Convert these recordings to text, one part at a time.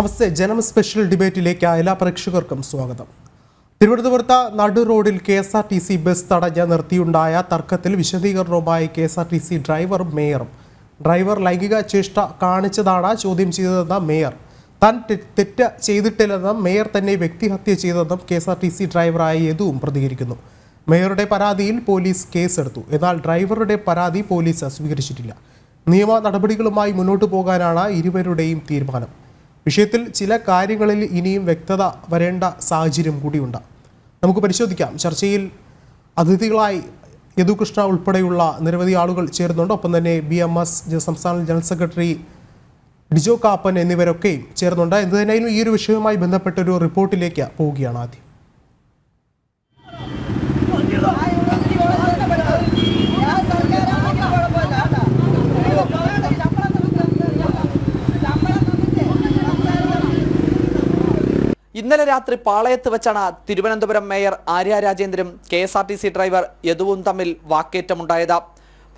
നമസ്തേ ജനം സ്പെഷ്യൽ ഡിബേറ്റിലേക്ക് എല്ലാ പ്രേക്ഷകർക്കും സ്വാഗതം. തിരുവനന്തപുരത്ത് നടു റോഡിൽ K S R T C bus തടഞ്ഞ് നിർത്തിയുണ്ടായ തർക്കത്തിൽ വിശദീകരണവുമായി K S R T C ഡ്രൈവറും മേയറും. ഡ്രൈവർ ലൈംഗിക ചേഷ്ട കാണിച്ചതാണ് ചോദ്യം ചെയ്തതെന്ന മേയർ. താൻ തെറ്റ് ചെയ്തിട്ടില്ലെന്നും മേയർ തന്നെ വ്യക്തിഹത്യ ചെയ്തതെന്നും K S R T C ഡ്രൈവറായ യദുവും പ്രതികരിക്കുന്നു. മേയറുടെ പരാതിയിൽ പോലീസ് കേസെടുത്തു. എന്നാൽ ഡ്രൈവറുടെ പരാതി പോലീസ് സ്വീകരിച്ചിട്ടില്ല നിയമ നടപടികളുമായി മുന്നോട്ടു പോകാനാണ് ഇരുവരുടെയും തീരുമാനം. വിഷയത്തിൽ ചില കാര്യങ്ങളിൽ ഇനിയും വ്യക്തത വരേണ്ട സാഹചര്യം കൂടിയുണ്ട്. നമുക്ക് പരിശോധിക്കാം. ചർച്ചയിൽ അതിഥികളായി യദുകൃഷ്ണ ഉൾപ്പെടെയുള്ള നിരവധി ആളുകൾ ചേരുന്നുണ്ട്. ഒപ്പം തന്നെ ബി എം എസ് സംസ്ഥാന ജനറൽ സെക്രട്ടറി ഡിജോ കാപ്പൻ എന്നിവരൊക്കെയും ചേർന്നുണ്ട് എന്തുതന്നെയായാലും ഈ ഒരു വിഷയവുമായി ബന്ധപ്പെട്ട ഒരു റിപ്പോർട്ടിലേക്ക് പോവുകയാണ് ആദ്യം. ഇന്നലെ രാത്രി പാളയത്ത് വെച്ചാണ് Thiruvananthapuram mayor Arya രാജേന്ദ്രനും K S R T C driver യദുവും തമ്മിൽ വാക്കേറ്റമുണ്ടായത്.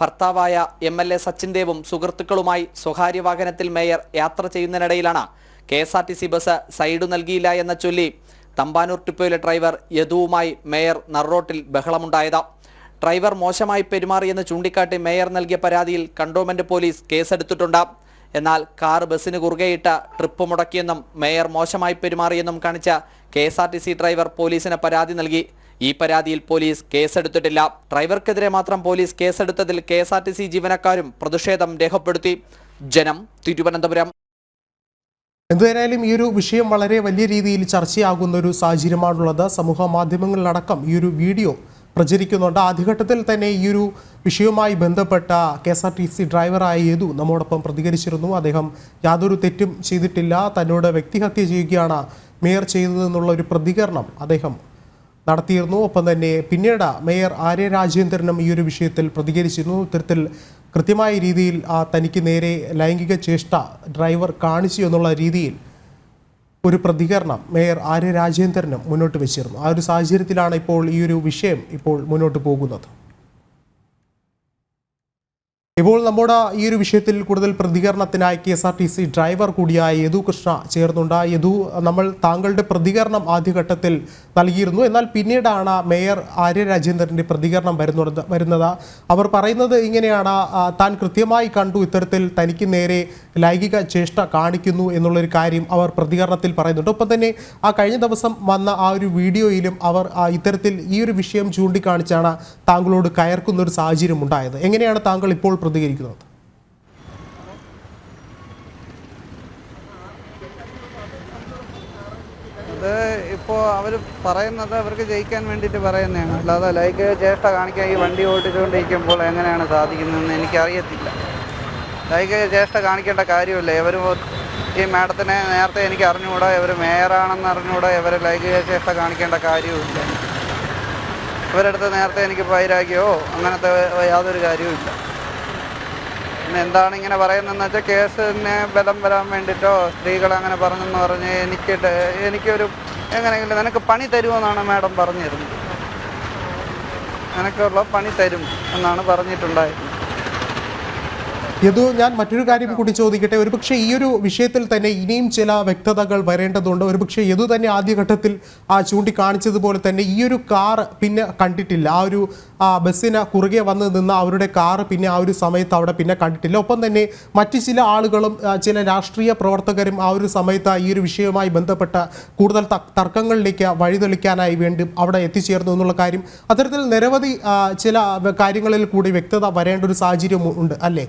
ഭർത്താവായ എം എൽ എ സച്ചിൻ ദേവും സുഹൃത്തുക്കളുമായി സ്വകാര്യ വാഹനത്തിൽ മേയർ യാത്ര ചെയ്യുന്നതിനിടയിലാണ് K S R T C bus side നൽകിയില്ല എന്ന ചൊല്ലി തമ്പാനൂർ ടിപ്പോയിലെ ഡ്രൈവർ യദുവുമായി മേയർ നറോട്ടിൽ ബഹളമുണ്ടായത്. ഡ്രൈവർ മോശമായി പെരുമാറിയെന്ന് ചൂണ്ടിക്കാട്ടി മേയർ നൽകിയ പരാതിയിൽ കണ്ടോൺമെന്റ് പോലീസ് കേസെടുത്തിട്ടുണ്ട്. എന്നാൽ കാർ ബസ്സിന് കുറുകെയിട്ട ട്രിപ്പ് മുടക്കിയെന്നും മേയർ മോശമായി പെരുമാറിയെന്നും കാണിച്ച K S R T C driver പോലീസിന് പരാതി നൽകി. ഈ പരാതിയിൽ പോലീസ് കേസെടുത്തിട്ടില്ല. ഡ്രൈവർക്കെതിരെ മാത്രം police കേസെടുത്തതിൽ K S R T C ജീവനക്കാരും പ്രതിഷേധം രേഖപ്പെടുത്തി. ജനം തിരുവനന്തപുരം. എന്തായാലും ഈ ഒരു വിഷയം വളരെ വലിയ രീതിയിൽ ചർച്ചയാകുന്ന ഒരു സാഹചര്യമാണുള്ളത്. സമൂഹ മാധ്യമങ്ങളിലടക്കം ഈ ഒരു വീഡിയോ പ്രചരിക്കുന്നുണ്ട്. ആദ്യഘട്ടത്തിൽ തന്നെ ഈ ഒരു വിഷയവുമായി ബന്ധപ്പെട്ട K S R T C ഡ്രൈവറായ യേതു നമ്മോടൊപ്പം പ്രതികരിച്ചിരുന്നു. അദ്ദേഹം യാതൊരു തെറ്റും ചെയ്തിട്ടില്ല. തന്നോട് വ്യക്തിഹത്യ ചെയ്യുകയാണ് മേയർ ചെയ്തതെന്നുള്ള ഒരു പ്രതികരണം അദ്ദേഹം നടത്തിയിരുന്നു. ഒപ്പം തന്നെ പിന്നീട് മേയർ ആര്യ രാജേന്ദ്രനും ഈ ഒരു വിഷയത്തിൽ പ്രതികരിച്ചിരുന്നു. ഇത്തരത്തിൽ കൃത്യമായ രീതിയിൽ ആ തനിക്ക് നേരെ ലൈംഗിക ചേഷ്ട ഡ്രൈവർ കാണിച്ചു എന്നുള്ള രീതിയിൽ ഒരു പ്രതികരണം. മേയർ ആര്യ രാജേന്ദ്രനും മുന്നോട്ട് വെച്ചിരുന്നു. ആ ഒരു സാഹചര്യത്തിലാണ് ഇപ്പോൾ ഈ ഒരു വിഷയം ഇപ്പോൾ മുന്നോട്ട് പോകുന്നത്. ഇപ്പോൾ നമ്മുടെ ഈ ഒരു വിഷയത്തിൽ കൂടുതൽ പ്രതികരണത്തിനായി K S R T C driver കൂടിയായ യദു കൃഷ്ണ ചേർന്നുണ്ട്. യദു നമ്മൾ താങ്കളുടെ പ്രതികരണം ആദ്യഘട്ടത്തിൽ നൽകിയിരുന്നു. എന്നാൽ പിന്നീടാണ് മേയർ ആര്യ രാജേന്ദ്രന്റെ പ്രതികരണം വരുന്നത് വരുന്നത്. അവർ പറയുന്നത് ഇങ്ങനെയാണ് താൻ കൃത്യമായി കണ്ടു. ഇത്തരത്തിൽ തനിക്ക് നേരെ ലൈംഗിക ചേഷ്ട കാണിക്കുന്നു എന്നുള്ളൊരു കാര്യം അവർ പ്രതികരണത്തിൽ പറയുന്നുണ്ട്. ഒപ്പം തന്നെ ആ കഴിഞ്ഞ ദിവസം വന്ന ആ ഒരു വീഡിയോയിലും അവർ ഇത്തരത്തിൽ ഈ ഒരു വിഷയം ചൂണ്ടിക്കാണിച്ചാണ് താങ്കളോട് കയർക്കുന്ന ഒരു സാഹചര്യം ഉണ്ടായത്. എങ്ങനെയാണ് താങ്കൾ ഇപ്പോൾ പ്രതികരിക്കുന്നത് അത് ഇപ്പോൾ അവർ പറയുന്നത് അവർക്ക് ജയിക്കാൻ വേണ്ടിയിട്ട് പറയുന്നതാണ്. അല്ലാതെ ലൈക്ക് ചേഷ്ട കാണിക്കാൻ ഈ വണ്ടി ഓടിച്ചുകൊണ്ടിരിക്കുമ്പോൾ എങ്ങനെയാണ് സാധിക്കുന്നതെന്ന് എനിക്കറിയത്തില്ല. ലൈക്ക് ചേഷ്ട കാണിക്കേണ്ട കാര്യമില്ല. ഇവർ ഈ മാഡത്തിനെ നേരത്തെ എനിക്ക് അറിഞ്ഞുകൂടാ. ഇവർ മേയറാണെന്ന് അറിഞ്ഞുകൂടാ. ഇവർ ലൈക്ക് ചേഷ്ട കാണിക്കേണ്ട കാര്യവുമില്ല. ഇവരടുത്ത് നേരത്തെ എനിക്ക് വൈരാഗ്യമോ അങ്ങനത്തെ യാതൊരു കാര്യവുമില്ല. പിന്നെ എന്താണ് ഇങ്ങനെ പറയുന്നതെന്ന് വെച്ചാൽ കേസിന് ബലം വരാൻ വേണ്ടിയിട്ടോ സ്ത്രീകൾ അങ്ങനെ പറഞ്ഞെന്ന് പറഞ്ഞ് എനിക്ക് എനിക്കൊരു എങ്ങനെയെങ്കിലും നിനക്ക് പണി തരുമെന്നാണ് മാഡം പറഞ്ഞിരുന്നത്. നിനക്കുള്ള പണി തരും എന്നാണ് പറഞ്ഞിട്ടുണ്ടായിരുന്നത്. യദു ഞാൻ മറ്റൊരു കാര്യം കൂടി ചോദിക്കട്ടെ? ഒരുപക്ഷെ ഈ ഒരു വിഷയത്തിൽ തന്നെ ഇനിയും ചില വ്യക്തതകൾ വരേണ്ടതുണ്ട്. ഒരുപക്ഷെ യദു തന്നെ ആദ്യഘട്ടത്തിൽ ആ ചൂണ്ടിക്കാണിച്ചതുപോലെ തന്നെ ഈ ഒരു കാർ പിന്നെ കണ്ടിട്ടില്ല. ആ ഒരു ആ, ബസ്സിന് കുറുകെ വന്ന് നിന്ന് അവരുടെ കാർ പിന്നെ ആ ഒരു സമയത്ത് അവിടെ പിന്നെ കണ്ടിട്ടില്ല. ഒപ്പം തന്നെ മറ്റു ചില ആളുകളും ചില രാഷ്ട്രീയ പ്രവർത്തകരും ആ ഒരു സമയത്ത് ഈ ഒരു വിഷയവുമായി ബന്ധപ്പെട്ട കൂടുതൽ തർക്കങ്ങളിലേക്ക് വഴിതെളിക്കാനായി വേണ്ടി അവിടെ എത്തിച്ചേർന്നു എന്നുള്ള കാര്യം. അത്തരത്തിൽ നിരവധി ചില കാര്യങ്ങളിൽ കൂടി വ്യക്തത വരേണ്ട ഒരു സാഹചര്യം ഉണ്ട് അല്ലേ?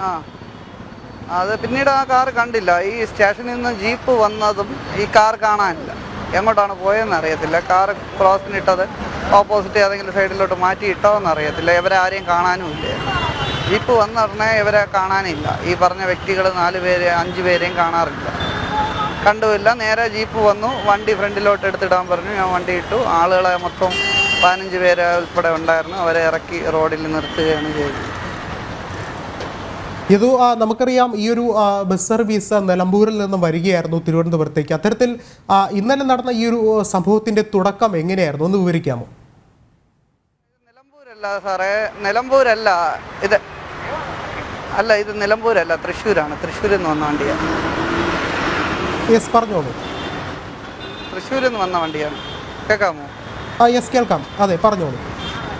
ആ. അത് പിന്നീട് ആ കാർ കണ്ടില്ല. ഈ സ്റ്റേഷനിൽ നിന്ന് ജീപ്പ് വന്നതും ഈ കാർ കാണാനില്ല. എങ്ങോട്ടാണ് പോയതെന്ന് അറിയത്തില്ല. കാർ ക്രോസിനിട്ടത് ഓപ്പോസിറ്റ് ഏതെങ്കിലും സൈഡിലോട്ട് മാറ്റി ഇട്ടോന്ന് അറിയത്തില്ല. ഇവരെ ആരെയും കാണാനും ഇല്ല. ജീപ്പ് വന്ന ഉടനെ ഇവരെ കാണാനില്ല. ഈ പറഞ്ഞ വ്യക്തികൾ നാല് പേര് അഞ്ച് പേരെയും കാണാറില്ല. കണ്ടുമില്ല നേരെ ജീപ്പ് വന്നു. വണ്ടി ഫ്രണ്ടിലോട്ട് എടുത്തിടാൻ പറഞ്ഞു. ഞാൻ വണ്ടി ഇട്ടു. ആളുകളെ മൊത്തം പതിനഞ്ച് പേര് ഉൾപ്പെടെ ഉണ്ടായിരുന്നു. അവരെ ഇറക്കി റോഡിൽ നിർത്തുകയാണ് ചെയ്തത്. ഇത് നമുക്കറിയാം ഈ ഒരു ബസ് സർവീസ് നിലമ്പൂരിൽ നിന്നും വരികയായിരുന്നു തിരുവനന്തപുരത്തേക്ക്. അത്തരത്തിൽ ഇന്നലെ നടന്ന ഈ ഒരു സംഭവത്തിന്റെ തുടക്കം എങ്ങനെയായിരുന്നു? ഒന്ന് വിവരിക്കാമോ? നിലമ്പൂരല്ല സാറേ നിലമ്പൂരല്ല. ഇത് അല്ല ഇത് നിലമ്പൂരല്ല തൃശ്ശൂരാണ്. തൃശ്ശൂരിൽ നിന്ന് വന്ന വണ്ടിയാണ്. യെസ് പറഞ്ഞോളൂ. തൃശ്ശൂരിൽ നിന്ന് വന്ന വണ്ടിയാണ്. കേൾക്കാമോ ആ യെസ് കേൾക്കാം. അതെ പറഞ്ഞോളൂ.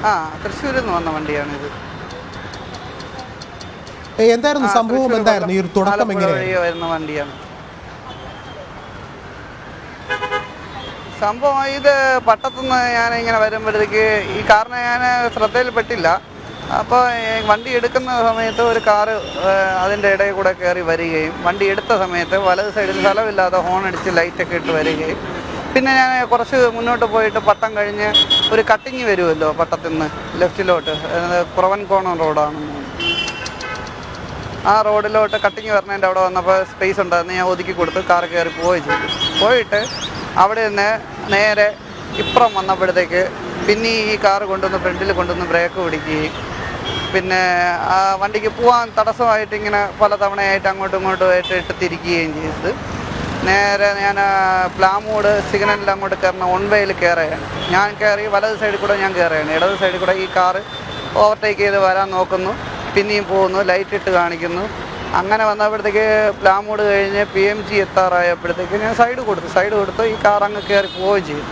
ആ തൃശ്ശൂരിൽ നിന്ന് വന്ന വണ്ടിയാണ് ഇത് ഏ, എന്തായിരുന്നു സംഭവം? എന്തായിരുന്നു? ഈ ഒരു തുടക്കം എങ്ങനെയായിരുന്നു വണ്ടിയാണ്. സംഭവം ഇത് പട്ടത്തുനിന്ന് ഞാൻ ഇങ്ങനെ വരുമ്പോഴത്തേക്ക് ഈ കാറിനെ ഞാൻ ശ്രദ്ധയിൽപ്പെട്ടില്ല. അപ്പോൾ വണ്ടി എടുക്കുന്ന സമയത്ത് ഒരു കാറ് അതിന്റെ ഇടയിൽ കൂടെ കയറി വരികയും വണ്ടി എടുത്ത സമയത്ത് വലത് സൈഡിൽ സ്ഥലമില്ലാതെ ഹോൺ അടിച്ച് ലൈറ്റൊക്കെ ഇട്ട് വരികയും. പിന്നെ ഞാൻ കുറച്ച് മുന്നോട്ട് പോയിട്ട് പട്ടം കഴിഞ്ഞ് ഒരു കട്ടിങ് വരുമല്ലോ പട്ടത്തിൽ നിന്ന് ലെഫ്റ്റിലോട്ട് കുറവൻകോണം റോഡാണെന്ന് തോന്നുന്നു ആ റോഡിലോട്ട് കട്ടിങ് വരണേന്റെ അവിടെ വന്നപ്പോൾ സ്പേസ് ഉണ്ടായിരുന്നു. ഞാൻ ഒതുക്കി കൊടുത്ത് കാർ കയറി പോയി ചെയ്തു. പോയിട്ട് അവിടെ നിന്ന് നേരെ ഇപ്പുറം വന്നപ്പോഴത്തേക്ക് പിന്നെ ഈ കാർ കൊണ്ടുവന്ന് ഫ്രണ്ടിൽ കൊണ്ടുവന്ന് ബ്രേക്ക് പിടിക്കുകയും പിന്നെ ആ വണ്ടിക്ക് പോകാൻ തടസ്സമായിട്ട് ഇങ്ങനെ പല തവണയായിട്ട് അങ്ങോട്ടും ഇങ്ങോട്ടും ആയിട്ട് ഇട്ട് തിരിക്കുകയും ചെയ്തത് നേരെ ഞാൻ പ്ലാമൂട് സിഗ്നലിൽ അങ്ങോട്ട് കയറണം ഓൺ വേയിൽ കയറുകയാണ്. ഞാൻ കയറി വലത് സൈഡിൽ കൂടെ ഞാൻ കയറുകയാണ്. ഇടത് സൈഡിൽ കൂടെ ഈ കാറ് ഓവർടേക്ക് ചെയ്ത് വരാൻ നോക്കുന്നു. പിന്നെയും പോകുന്നു ലൈറ്റ് ഇട്ട് കാണിക്കുന്നു. അങ്ങനെ വന്നപ്പോഴത്തേക്ക് പ്ലാമൂട് കഴിഞ്ഞ് പി എം ജി എത്താറായപ്പോഴത്തേക്ക് ഞാൻ സൈഡ് കൊടുത്തു. സൈഡ് കൊടുത്ത് ഈ കാർ അങ്ങ് കയറി പോവുകയും ചെയ്തു.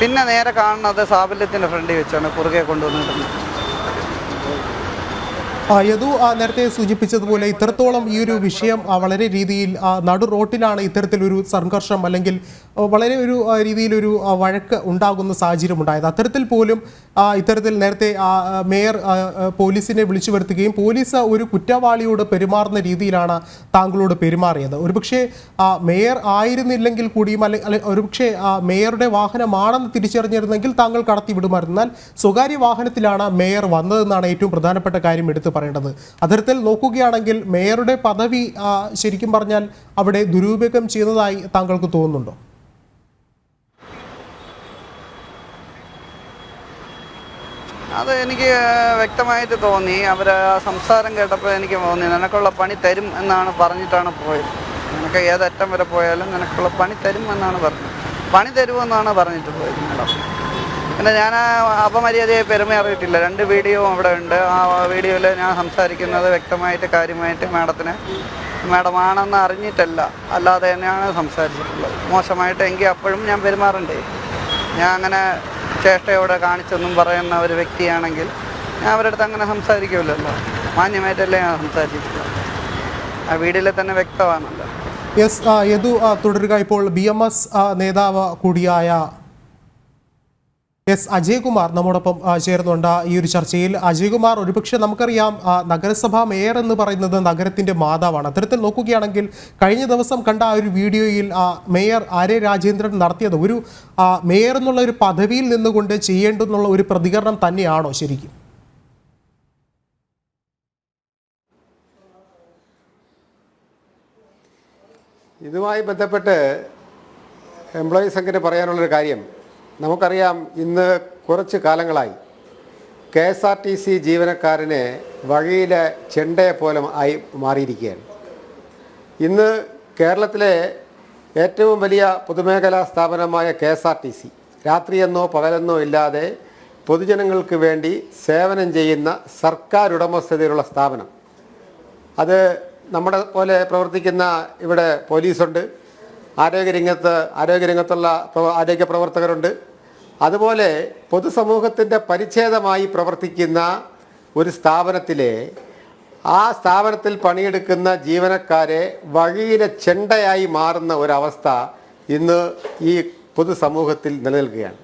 പിന്നെ നേരെ കാണുന്നത് സാബല്യത്തിന്റെ ഫ്രണ്ടിൽ വെച്ചാണ് കുറുകെ കൊണ്ടുവന്നിട്ടുള്ളത് യദു നേരത്തെ സൂചിപ്പിച്ചതുപോലെ ഇത്രത്തോളം ഈ ഒരു വിഷയം വളരെ രീതിയിൽ നടു റോട്ടിലാണ് ഇത്തരത്തിലൊരു സംഘർഷം അല്ലെങ്കിൽ വളരെ ഒരു രീതിയിലൊരു വഴക്ക് ഉണ്ടാകുന്ന സാഹചര്യം ഉണ്ടായത്. അത്തരത്തിൽ പോലും ഇത്തരത്തിൽ നേരത്തെ മേയർ പോലീസിനെ വിളിച്ചു വരുത്തുകയും പോലീസ് ഒരു കുറ്റവാളിയോട് പെരുമാറുന്ന രീതിയിലാണ് താങ്കളോട് പെരുമാറിയത്. ഒരുപക്ഷെ മേയർ ആയിരുന്നില്ലെങ്കിൽ കൂടിയും അല്ലെങ്കിൽ അല്ലെ ഒരുപക്ഷെ മേയറുടെ വാഹനമാണെന്ന് തിരിച്ചറിഞ്ഞിരുന്നെങ്കിൽ താങ്കൾ കടത്തി വിടുമായിരുന്നു എന്നാൽ സ്വകാര്യ വാഹനത്തിലാണ് മേയർ വന്നതെന്നാണ് ഏറ്റവും പ്രധാനപ്പെട്ട കാര്യം എടുത്തു പറയേണ്ടത്. അത്തരത്തിൽ നോക്കുകയാണെങ്കിൽ മേയറുടെ പദവി ശരിക്കും പറഞ്ഞാൽ അവിടെ ദുരുപയോഗം ചെയ്യുന്നതായി താങ്കൾക്ക് തോന്നുന്നുണ്ടോ? അത് എനിക്ക് വ്യക്തമായിട്ട് തോന്നി. അവർ സംസാരം കേട്ടപ്പോൾ എനിക്ക് തോന്നി നിനക്കുള്ള പണി തരും എന്നാണ് പറഞ്ഞിട്ടാണ് പോയത്. നിനക്ക് ഏതറ്റം വരെ പോയാലും നിനക്കുള്ള പണി തരും എന്നാണ് പറഞ്ഞത്. പണി തരുമെന്നാണ് പറഞ്ഞിട്ട് പോയത് മേഡം. പിന്നെ ഞാൻ അപമര്യാദയെ പെരുമ അറിയിട്ടില്ല രണ്ട് വീഡിയോ അവിടെ ഉണ്ട്. ആ വീഡിയോയിൽ ഞാൻ സംസാരിക്കുന്നത് വ്യക്തമായിട്ട് കാര്യമായിട്ട് മാഡത്തിന് മാഡമാണെന്ന് അറിഞ്ഞിട്ടല്ല. അല്ലാതെ തന്നെയാണ് സംസാരിച്ചിട്ടുള്ളത്. മോശമായിട്ട് എങ്കിൽ അപ്പോഴും ഞാൻ പെരുമാറണ്ടേ? ഞാൻ അങ്ങനെ ചേഷ്ടയോടെ കാണിച്ചൊന്നും പറയുന്ന ഒരു വ്യക്തിയാണെങ്കിൽ ഞാൻ അവരുടെ അടുത്ത് അങ്ങനെ സംസാരിക്കുമല്ലോ മാന്യമായിട്ടല്ലേ ഞാൻ സംസാരിച്ചിട്ടുള്ളത് ആ വീടിലെ തന്നെ വ്യക്തമാണല്ലോ. യെസ് യതു തുടരുക. ഇപ്പോൾ ബി എം എസ് നേതാവ് കൂടിയായ എസ് അജയ്കുമാർ നമ്മോടൊപ്പം ചേർന്നുണ്ട് ഈ ഒരു ചർച്ചയിൽ അജയ്കുമാർ ഒരുപക്ഷെ നമുക്കറിയാം നഗരസഭാ മേയർ എന്ന് പറയുന്നത് നഗരത്തിന്റെ മാതാവാണ്. അത്തരത്തിൽ നോക്കുകയാണെങ്കിൽ കഴിഞ്ഞ ദിവസം കണ്ട ആ ഒരു വീഡിയോയിൽ മേയർ ആര്യ രാജേന്ദ്രൻ നടത്തിയത് ഒരു മേയർ എന്നുള്ള ഒരു പദവിയിൽ നിന്നുകൊണ്ട് ചെയ്യേണ്ടെന്നുള്ള ഒരു പ്രതികരണം തന്നെയാണോ ശരിക്കും? ഇതുമായി ബന്ധപ്പെട്ട് എംപ്ലോയീസ് അങ്ങനെ പറയാനുള്ളൊരു കാര്യം. നമുക്കറിയാം ഇന്ന് കുറച്ച് കാലങ്ങളായി K S R T C ജീവനക്കാരനെ വഴിയിലെ ചെണ്ടയെ പോലെ ആയി മാറിയിരിക്കുകയാണ്. ഇന്ന് കേരളത്തിലെ ഏറ്റവും വലിയ പൊതുമേഖലാ സ്ഥാപനമായ K S R T C രാത്രിയെന്നോ പകലെന്നോ ഇല്ലാതെ പൊതുജനങ്ങൾക്ക് വേണ്ടി സേവനം ചെയ്യുന്ന സർക്കാർ ഉടമസ്ഥതയിലുള്ള സ്ഥാപനം. അത് നമ്മുടെ പോലെ പ്രവർത്തിക്കുന്ന ഇവിടെ പോലീസുണ്ട് ആരോഗ്യരംഗത്ത് ആരോഗ്യരംഗത്തുള്ള ആരോഗ്യ പ്രവർത്തകരുണ്ട്. അതുപോലെ പൊതുസമൂഹത്തിന്റെ പരിച്ഛേദമായി പ്രവർത്തിക്കുന്ന ഒരു സ്ഥാപനത്തിലെ ആ സ്ഥാപനത്തിൽ പണിയെടുക്കുന്ന ജീവനക്കാരെ വഴിയിലെ ചെണ്ടയായി മാറുന്ന ഒരവസ്ഥ ഇന്ന് ഈ പൊതുസമൂഹത്തിൽ നിലനിൽക്കുകയാണ്.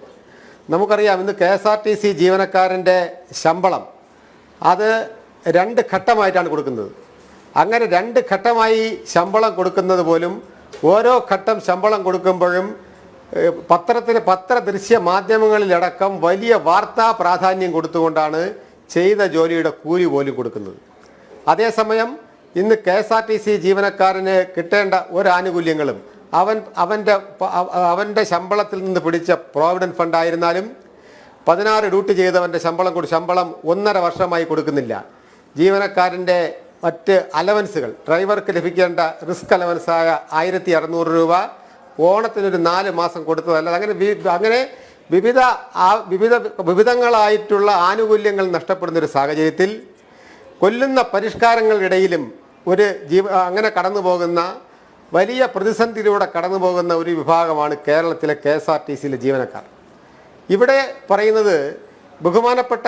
നമുക്കറിയാം ഇന്ന് K S R T C ജീവനക്കാരന്റെ ശമ്പളം അത് രണ്ട് ഘട്ടമായിട്ടാണ് കൊടുക്കുന്നത്. അങ്ങനെ രണ്ട് ഘട്ടമായി ശമ്പളം കൊടുക്കുന്നത് പോലും ഓരോ ഘട്ടം ശമ്പളം കൊടുക്കുമ്പോഴും പത്രത്തിന് പത്ര ദൃശ്യ മാധ്യമങ്ങളിലടക്കം വലിയ വാർത്താ പ്രാധാന്യം കൊടുത്തുകൊണ്ടാണ് ചെയ്ത ജോലിയുടെ കൂലി പോലും കൊടുക്കുന്നത്. അതേസമയം ഇന്ന് K S R T C ജീവനക്കാരന് കിട്ടേണ്ട ഒരു ആനുകൂല്യങ്ങളും അവൻ അവന്റെ അവന്റെ ശമ്പളത്തിൽ നിന്ന് പിടിച്ച പ്രോവിഡന്റ് ഫണ്ട് ആയിരുന്നാലും പതിനാറ് ഡ്യൂട്ടി ചെയ്തവന്റെ ശമ്പളം കൊടു ശമ്പളം ഒന്നര വർഷമായി കൊടുക്കുന്നില്ല. ജീവനക്കാരന്റെ മറ്റ് അലവൻസുകൾ. ഡ്രൈവർക്ക് ലഭിക്കേണ്ട റിസ്ക് അലവൻസായ ആയിരത്തി അറുന്നൂറ് രൂപ ഓണത്തിനൊരു നാല് മാസം കൊടുത്തതല്ല അങ്ങനെ അങ്ങനെ വിവിധ വിവിധ വിവിധങ്ങളായിട്ടുള്ള ആനുകൂല്യങ്ങൾ നഷ്ടപ്പെടുന്ന ഒരു സാഹചര്യത്തിൽ കൊല്ലുന്ന പരിഷ്കാരങ്ങളിടയിലും ഒരു ജീവ അങ്ങനെ കടന്നു പോകുന്ന വലിയ പ്രതിസന്ധിയിലൂടെ കടന്നു പോകുന്ന ഒരു വിഭാഗമാണ് കേരളത്തിലെ കെ എസ് ആർ ടി സിയിലെ ജീവനക്കാർ. ഇവിടെ പറയുന്നത് ബഹുമാനപ്പെട്ട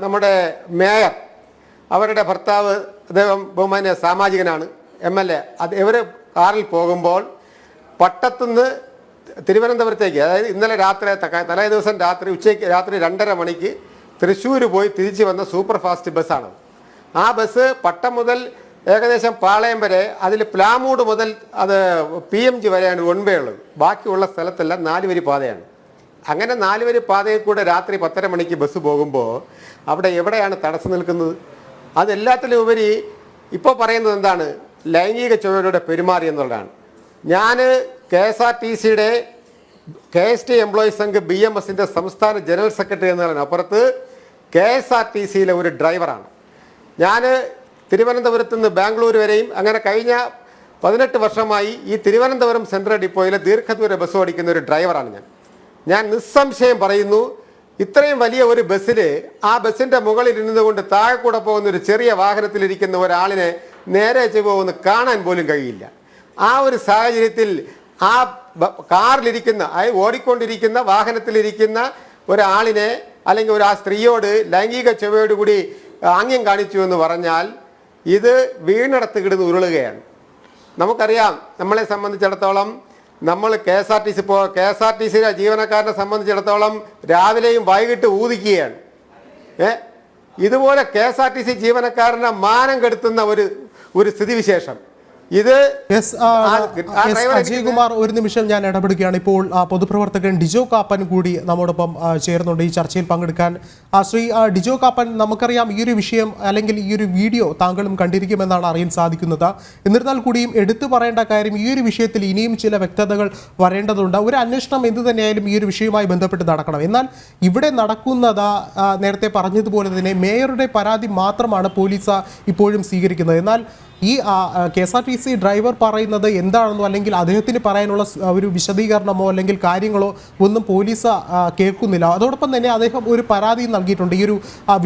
നമ്മുടെ മേയർ അവരുടെ ഭർത്താവ് അദ്ദേഹം ബഹുമാന്യ സാമാജികനാണ് എം എൽ എ. അത് ഇവർ കാറിൽ പോകുമ്പോൾ പട്ടത്തുനിന്ന് തിരുവനന്തപുരത്തേക്ക് അതായത് ഇന്നലെ രാത്രി തലേ ദിവസം രാത്രി ഉച്ചയ്ക്ക് രാത്രി രണ്ടര മണിക്ക് തൃശ്ശൂർ പോയി തിരിച്ചു വന്ന സൂപ്പർ ഫാസ്റ്റ് ബസ്സാണ്. ആ ബസ് പട്ടം മുതൽ ഏകദേശം പാളയം വരെ അതിൽ പ്ലാമൂട് മുതൽ അത് പി എം ജി വരെയാണ് വൺ ഉള്ളത്. ബാക്കിയുള്ള സ്ഥലത്തെല്ലാം നാലുവരി പാതയാണ്. അങ്ങനെ നാലുവരി പാതയിൽ കൂടെ രാത്രി പത്തര മണിക്ക് ബസ് പോകുമ്പോൾ അവിടെ എവിടെയാണ് തടസ്സം നിൽക്കുന്നത്? അതെല്ലാത്തിലും ഉപരി ഇപ്പോൾ പറയുന്നത് എന്താണ്? ലൈംഗിക ചുവരുടെ പെരുമാറി എന്നുള്ളതാണ്. ഞാൻ കെ എസ് ആർ ടി സിയുടെ K S T employees Sangh B M എസിന്റെ സംസ്ഥാന ജനറൽ സെക്രട്ടറി എന്നതിന് അപ്പുറത്ത് കെ എസ് ആർ ടി സിയിലെ ഒരു ഡ്രൈവറാണ്. ഞാൻ തിരുവനന്തപുരത്ത് നിന്ന് ബാംഗ്ലൂർ വരെയും അങ്ങനെ കഴിഞ്ഞ പതിനെട്ട് വർഷമായി ഈ തിരുവനന്തപുരം സെൻട്രൽ ഡിപ്പോയിലെ ദീർഘദൂര ബസ് ഓടിക്കുന്ന ഒരു ഡ്രൈവറാണ് ഞാൻ. ഞാൻ നിസ്സംശയം പറയുന്നു ഇത്രയും വലിയ ഒരു ബസ്സിൽ ആ ബസ്സിന്റെ മുകളിൽ ഇരുന്നുകൊണ്ട് താഴെ കൂടെ പോകുന്ന ഒരു ചെറിയ വാഹനത്തിലിരിക്കുന്ന ഒരാളിനെ നേരെ പോകുന്ന കാണാൻ പോലും കഴിയില്ല. ആ ഒരു സാഹചര്യത്തിൽ ആ കാറിലിരിക്കുന്ന അതായത് ഓടിക്കൊണ്ടിരിക്കുന്ന വാഹനത്തിലിരിക്കുന്ന ഒരാളിനെ അല്ലെങ്കിൽ ഒരു ആ സ്ത്രീയോട് ലൈംഗിക ചുവയോടുകൂടി ആംഗ്യം കാണിച്ചു എന്ന് പറഞ്ഞാൽ ഇത് വീണടത്ത് കിടന്ന് ഉരുളുകയാണ്. നമുക്കറിയാം നമ്മളെ സംബന്ധിച്ചിടത്തോളം നമ്മൾ K S R T C ഇപ്പോൾ കെ എസ് ആർ ടി സിയിലെ ജീവനക്കാരനെ സംബന്ധിച്ചിടത്തോളം രാവിലെയും വൈകിട്ട് ഊതിക്കുകയാണ്. ഏ? ഇതുപോലെ K S R T C ജീവനക്കാരനെ മാനം കെടുത്തുന്ന ഒരു ഒരു സ്ഥിതിവിശേഷം. ഇത് അജയ്കുമാർ ഒരു നിമിഷം ഞാൻ ഇടപെടുകയാണ്. ഇപ്പോൾ പൊതുപ്രവർത്തകൻ ഡിജോ കാപ്പൻ കൂടി നമ്മോടൊപ്പം ചേർന്നുണ്ട് ഈ ചർച്ചയിൽ പങ്കെടുക്കാൻ. ശ്രീ ഡിജോ കാപ്പൻ നമുക്കറിയാം ഈ ഒരു വിഷയം അല്ലെങ്കിൽ ഈ ഒരു വീഡിയോ താങ്കളും കണ്ടിരിക്കുമെന്നാണ് അറിയാൻ സാധിക്കുന്നത്. എന്നിരുന്നാൽ കൂടിയും എടുത്തു പറയേണ്ട കാര്യം ഈ ഒരു വിഷയത്തിൽ ഇനിയും ചില വ്യക്തതകൾ വരേണ്ടതുണ്ട്. ഒരു അന്വേഷണം എന്ത് തന്നെയായാലും ഈ ഒരു വിഷയവുമായി ബന്ധപ്പെട്ട് നടക്കണം. എന്നാൽ ഇവിടെ നടക്കുന്നത് നേരത്തെ പറഞ്ഞതുപോലെ തന്നെ മേയറുടെ പരാതി മാത്രമാണ് പോലീസ് ഇപ്പോഴും സ്വീകരിക്കുന്നത്. എന്നാൽ ഈ K S R T C driver പറയുന്നത് എന്താണെന്നോ അല്ലെങ്കിൽ അദ്ദേഹത്തിന് പറയാനുള്ള ഒരു വിശദീകരണമോ അല്ലെങ്കിൽ കാര്യങ്ങളോ ഒന്നും പോലീസ് കേൾക്കുന്നില്ല. അതോടൊപ്പം തന്നെ അദ്ദേഹം ഒരു പരാതിയും നൽകിയിട്ടുണ്ട്. ഈ ഒരു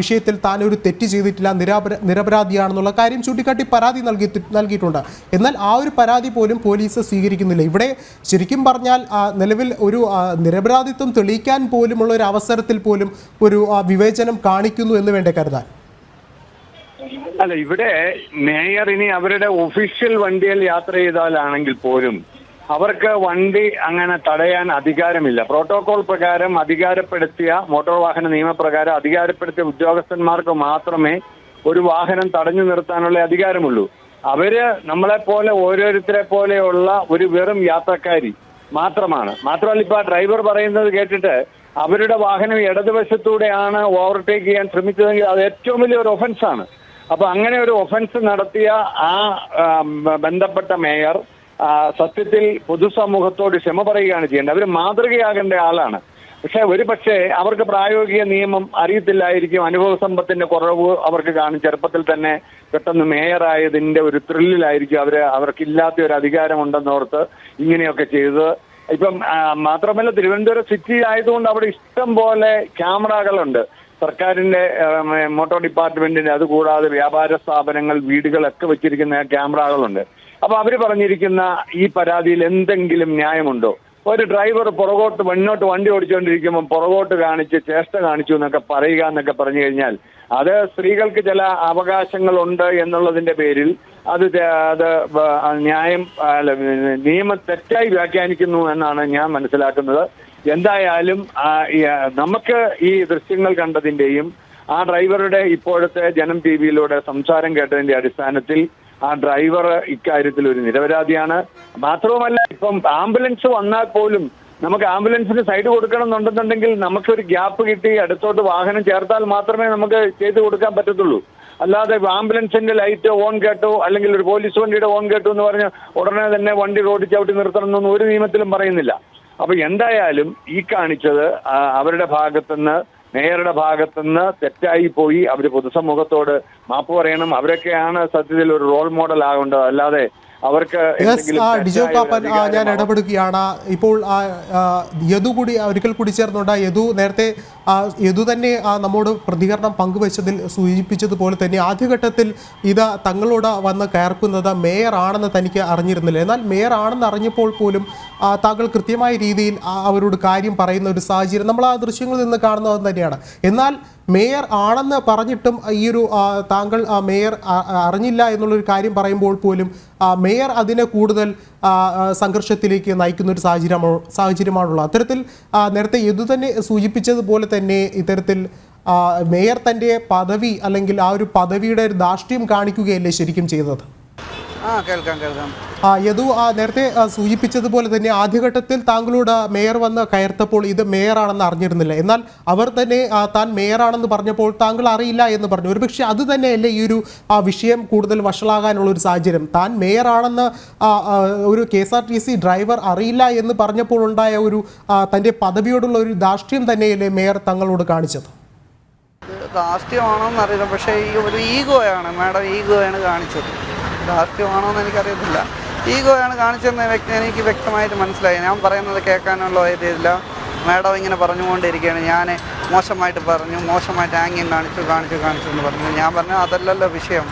വിഷയത്തിൽ താൻ ഒരു തെറ്റ് ചെയ്തിട്ടില്ല നിരാപര നിരപരാധിയാണെന്നുള്ള കാര്യം ചൂണ്ടിക്കാട്ടി പരാതി നൽകി നൽകിയിട്ടുണ്ട്. എന്നാൽ ആ ഒരു പരാതി പോലും പോലീസ് സ്വീകരിക്കുന്നില്ല. ഇവിടെ ശരിക്കും പറഞ്ഞാൽ നിലവിൽ ഒരു നിരപരാധിത്വം തെളിയിക്കാൻ പോലുമുള്ള ഒരു അവസരത്തിൽ പോലും ഒരു വിവേചനം കാണിക്കുന്നു എന്ന് വേണ്ടേ കരുതാൻ? അല്ല ഇവിടെ മേയർ ഇനി അവരുടെ ഒഫീഷ്യൽ വണ്ടിയിൽ യാത്ര ചെയ്താലാണെങ്കിൽ പോലും അവർക്ക് വണ്ടി അങ്ങനെ തടയാൻ അധികാരമില്ല. പ്രോട്ടോകോൾ പ്രകാരം അധികാരപ്പെടുത്തിയ മോട്ടോർ വാഹന നിയമപ്രകാരം അധികാരപ്പെടുത്തിയ ഉദ്യോഗസ്ഥന്മാർക്ക് മാത്രമേ ഒരു വാഹനം തടഞ്ഞു നിർത്താനുള്ള അധികാരമുള്ളൂ. അവർ നമ്മളെ പോലെ ഓരോരുത്തരെ പോലെയുള്ള ഒരു വെറും യാത്രക്കാരി മാത്രമാണ്. മാത്രമല്ല ഇപ്പൊ ഡ്രൈവർ പറയുന്നത് കേട്ടിട്ട് അവരുടെ വാഹനം ഇടതുവശത്തൂടെയാണ് ഓവർടേക്ക് ചെയ്യാൻ ശ്രമിച്ചതെങ്കിൽ അത് ഏറ്റവും വലിയ ഒരു ഒഫൻസാണ് അപ്പൊ അങ്ങനെ ഒരു ഒഫൻസ് നടത്തിയ ആ ബന്ധപ്പെട്ട മേയർ സത്യത്തിൽ പൊതുസമൂഹത്തോട് ക്ഷമ പറയുകയാണ് ചെയ്യേണ്ടത്. അവർ മാതൃകയാകേണ്ട ആളാണ്. പക്ഷെ ഒരു പക്ഷേ അവർക്ക് പ്രായോഗിക നിയമം അറിയത്തില്ലായിരിക്കും അനുഭവ സമ്പത്തിന്റെ കുറവ് അവർക്ക് കാണും. ചെറുപ്പത്തിൽ തന്നെ പെട്ടെന്ന് മേയറായതിന്റെ ഒരു ത്രില്ലിലായിരിക്കും അവർ അവർക്കില്ലാത്ത ഒരു അധികാരമുണ്ടെന്നോർത്ത് ഇങ്ങനെയൊക്കെ ചെയ്ത് ഇപ്പം മാത്രമല്ല തിരുവനന്തപുരം സിറ്റി ആയതുകൊണ്ട് അവിടെ ഇഷ്ടം പോലെ ക്യാമറകളുണ്ട്. സർക്കാരിന്റെ മോട്ടോർ ഡിപ്പാർട്ട്മെന്റിന്റെ അതുകൂടാതെ വ്യാപാര സ്ഥാപനങ്ങൾ വീടുകളൊക്കെ വെച്ചിരിക്കുന്ന ക്യാമറകളുണ്ട്. അപ്പൊ അവർ പറഞ്ഞിരിക്കുന്ന ഈ പരാതിയിൽ എന്തെങ്കിലും ന്യായമുണ്ടോ? ഒരു ഡ്രൈവർ പുറകോട്ട് മുന്നോട്ട് വണ്ടി ഓടിച്ചുകൊണ്ടിരിക്കുമ്പോൾ പുറകോട്ട് കാണിച്ച് ചേഷ്ട കാണിച്ചു എന്നൊക്കെ പറയുക എന്നൊക്കെ പറഞ്ഞു കഴിഞ്ഞാൽ അത് സ്ത്രീകൾക്ക് ചില അവകാശങ്ങളുണ്ട് എന്നുള്ളതിന്റെ പേരിൽ അത് അത് ന്യായം നിയമം തെറ്റായി വ്യാഖ്യാനിക്കുന്നു എന്നാണ് ഞാൻ മനസ്സിലാക്കുന്നത്. എന്തായാലും നമുക്ക് ഈ ദൃശ്യങ്ങൾ കണ്ടതിന്റെയും ആ ഡ്രൈവറുടെ ഇപ്പോഴത്തെ ജനം ടി വിയിലൂടെ സംസാരം കേട്ടതിന്റെ അടിസ്ഥാനത്തിൽ ആ ഡ്രൈവർ ഇക്കാര്യത്തിൽ ഒരു നിരപരാധിയാണ്. മാത്രവുമല്ല ഇപ്പം ആംബുലൻസ് വന്നാൽ പോലും നമുക്ക് ആംബുലൻസിന് സൈഡ് കൊടുക്കണം എന്നുണ്ടെന്നുണ്ടെങ്കിൽ നമുക്കൊരു ഗ്യാപ്പ് കിട്ടി അടുത്തോട്ട് വാഹനം ചേർത്താൽ മാത്രമേ നമുക്ക് ചെയ്തു കൊടുക്കാൻ പറ്റത്തുള്ളൂ. അല്ലാതെ ആംബുലൻസിന്റെ ലൈറ്റ് ഓൺ കേട്ടോ അല്ലെങ്കിൽ ഒരു പോലീസ് വണ്ടിയുടെ ഓൺ കേട്ടോ എന്ന് പറഞ്ഞ് ഉടനെ തന്നെ വണ്ടി റോഡിൽ ചവിട്ടി നിർത്തണം എന്നൊന്നും ഒരു നിയമത്തിലും പറയുന്നില്ല. അപ്പൊ എന്തായാലും ഈ കാണിച്ചത് അവരുടെ ഭാഗത്തുനിന്ന് മേയറുടെ ഭാഗത്തുനിന്ന് തെറ്റായി പോയി. അവർ പൊതുസമൂഹത്തോട് മാപ്പ് പറയണം. അവരൊക്കെയാണ് സത്യത്തിൽ ഒരു റോൾ മോഡൽ ആകേണ്ടത്. അല്ലാതെ അവർക്ക് ഡിജോ പാപ്പൻ ഞാൻ ഇടപെടുകയാണ്. ഇപ്പോൾ യദു കൂടി ഒരിക്കൽ കൂടി ചേർന്നുണ്ട്. യദു നേരത്തെ യദു തന്നെ നമ്മോട് പ്രതികരണം പങ്കുവച്ചതിൽ സൂചിപ്പിച്ചതുപോലെ തന്നെ ആദ്യഘട്ടത്തിൽ ഇത് തങ്ങളോട് വന്ന് കയർക്കുന്നത് മേയർ ആണെന്ന് തനിക്ക് അറിഞ്ഞിരുന്നില്ല. എന്നാൽ മേയർ ആണെന്ന് അറിഞ്ഞപ്പോൾ പോലും ആ, താങ്കൾ കൃത്യമായ രീതിയിൽ അവരോട് കാര്യം പറയുന്ന ഒരു സാഹചര്യം നമ്മൾ ആ ദൃശ്യങ്ങളിൽ നിന്ന് കാണുന്നത് തന്നെയാണ്. എന്നാൽ മേയർ ആണെന്ന് പറഞ്ഞിട്ടും ഈ ഒരു താങ്കൾ മേയർ അറിഞ്ഞില്ല എന്നുള്ളൊരു കാര്യം പറയുമ്പോൾ പോലും മേയർ അതിനെ കൂടുതൽ സംഘർഷത്തിലേക്ക് നയിക്കുന്ന ഒരു സാഹചര്യമാണ് സാഹചര്യമാണുള്ളത്. അത്തരത്തിൽ നേരത്തെ യദു തന്നെ സൂചിപ്പിച്ചതുപോലെ തന്നെ ഇത്തരത്തിൽ മേയർ തന്റെ പദവി അല്ലെങ്കിൽ ആ ഒരു പദവിയുടെ ഒരു ധാർഷ്ട്യം കാണിക്കുകയല്ലേ ശരിക്കും ചെയ്തത്? ആ കേൾക്കാം കേൾക്കാം. ആ യദു ആ, നേരത്തെ സൂചിപ്പിച്ചതുപോലെ തന്നെ ആദ്യഘട്ടത്തിൽ താങ്കളോട് മേയർ വന്ന് കയർത്തപ്പോൾ ഇത് മേയറാണെന്ന് അറിഞ്ഞിരുന്നില്ല. എന്നാൽ അവർ തന്നെ താൻ മേയറാണെന്ന് പറഞ്ഞപ്പോൾ താങ്കൾ അറിയില്ല എന്ന് പറഞ്ഞു. ഒരുപക്ഷെ അത് തന്നെയല്ലേ ഈ ഒരു വിഷയം കൂടുതൽ വഷളാകാനുള്ള ഒരു സാഹചര്യം. താൻ മേയറാണെന്ന് ഒരു K S R T C driver അറിയില്ല എന്ന് പറഞ്ഞപ്പോൾ ഉണ്ടായ ഒരു തന്റെ പദവിയോടുള്ള ഒരു ധാർഷ്ട്യം തന്നെയല്ലേ മേയർ തങ്ങളോട് കാണിച്ചത്? ധാർഷ്ട്യമാണോ എന്നറിയില്ല പക്ഷേ ഈ ഒരു ഈഗോയാണ് മാഡം ഈഗോയാണ് കാണിച്ചത്. ധാർഷ്ട്യമാണോന്ന് എനിക്കറിയത്തില്ല. ഈഗോയാണ് കാണിച്ചതെന്ന് വ്യക്തി എനിക്ക് വ്യക്തമായിട്ട് മനസ്സിലായി. ഞാൻ പറയുന്നത് കേൾക്കാനുള്ള ഇതില്ല. മാഡം ഇങ്ങനെ പറഞ്ഞുകൊണ്ടിരിക്കുകയാണ്. ഞാൻ മോശമായിട്ട് പറഞ്ഞു മോശമായിട്ട് ആംഗ്യം കാണിച്ചു കാണിച്ചു കാണിച്ചു എന്ന് പറഞ്ഞു. ഞാൻ പറഞ്ഞു അതല്ലല്ലോ വിഷയം.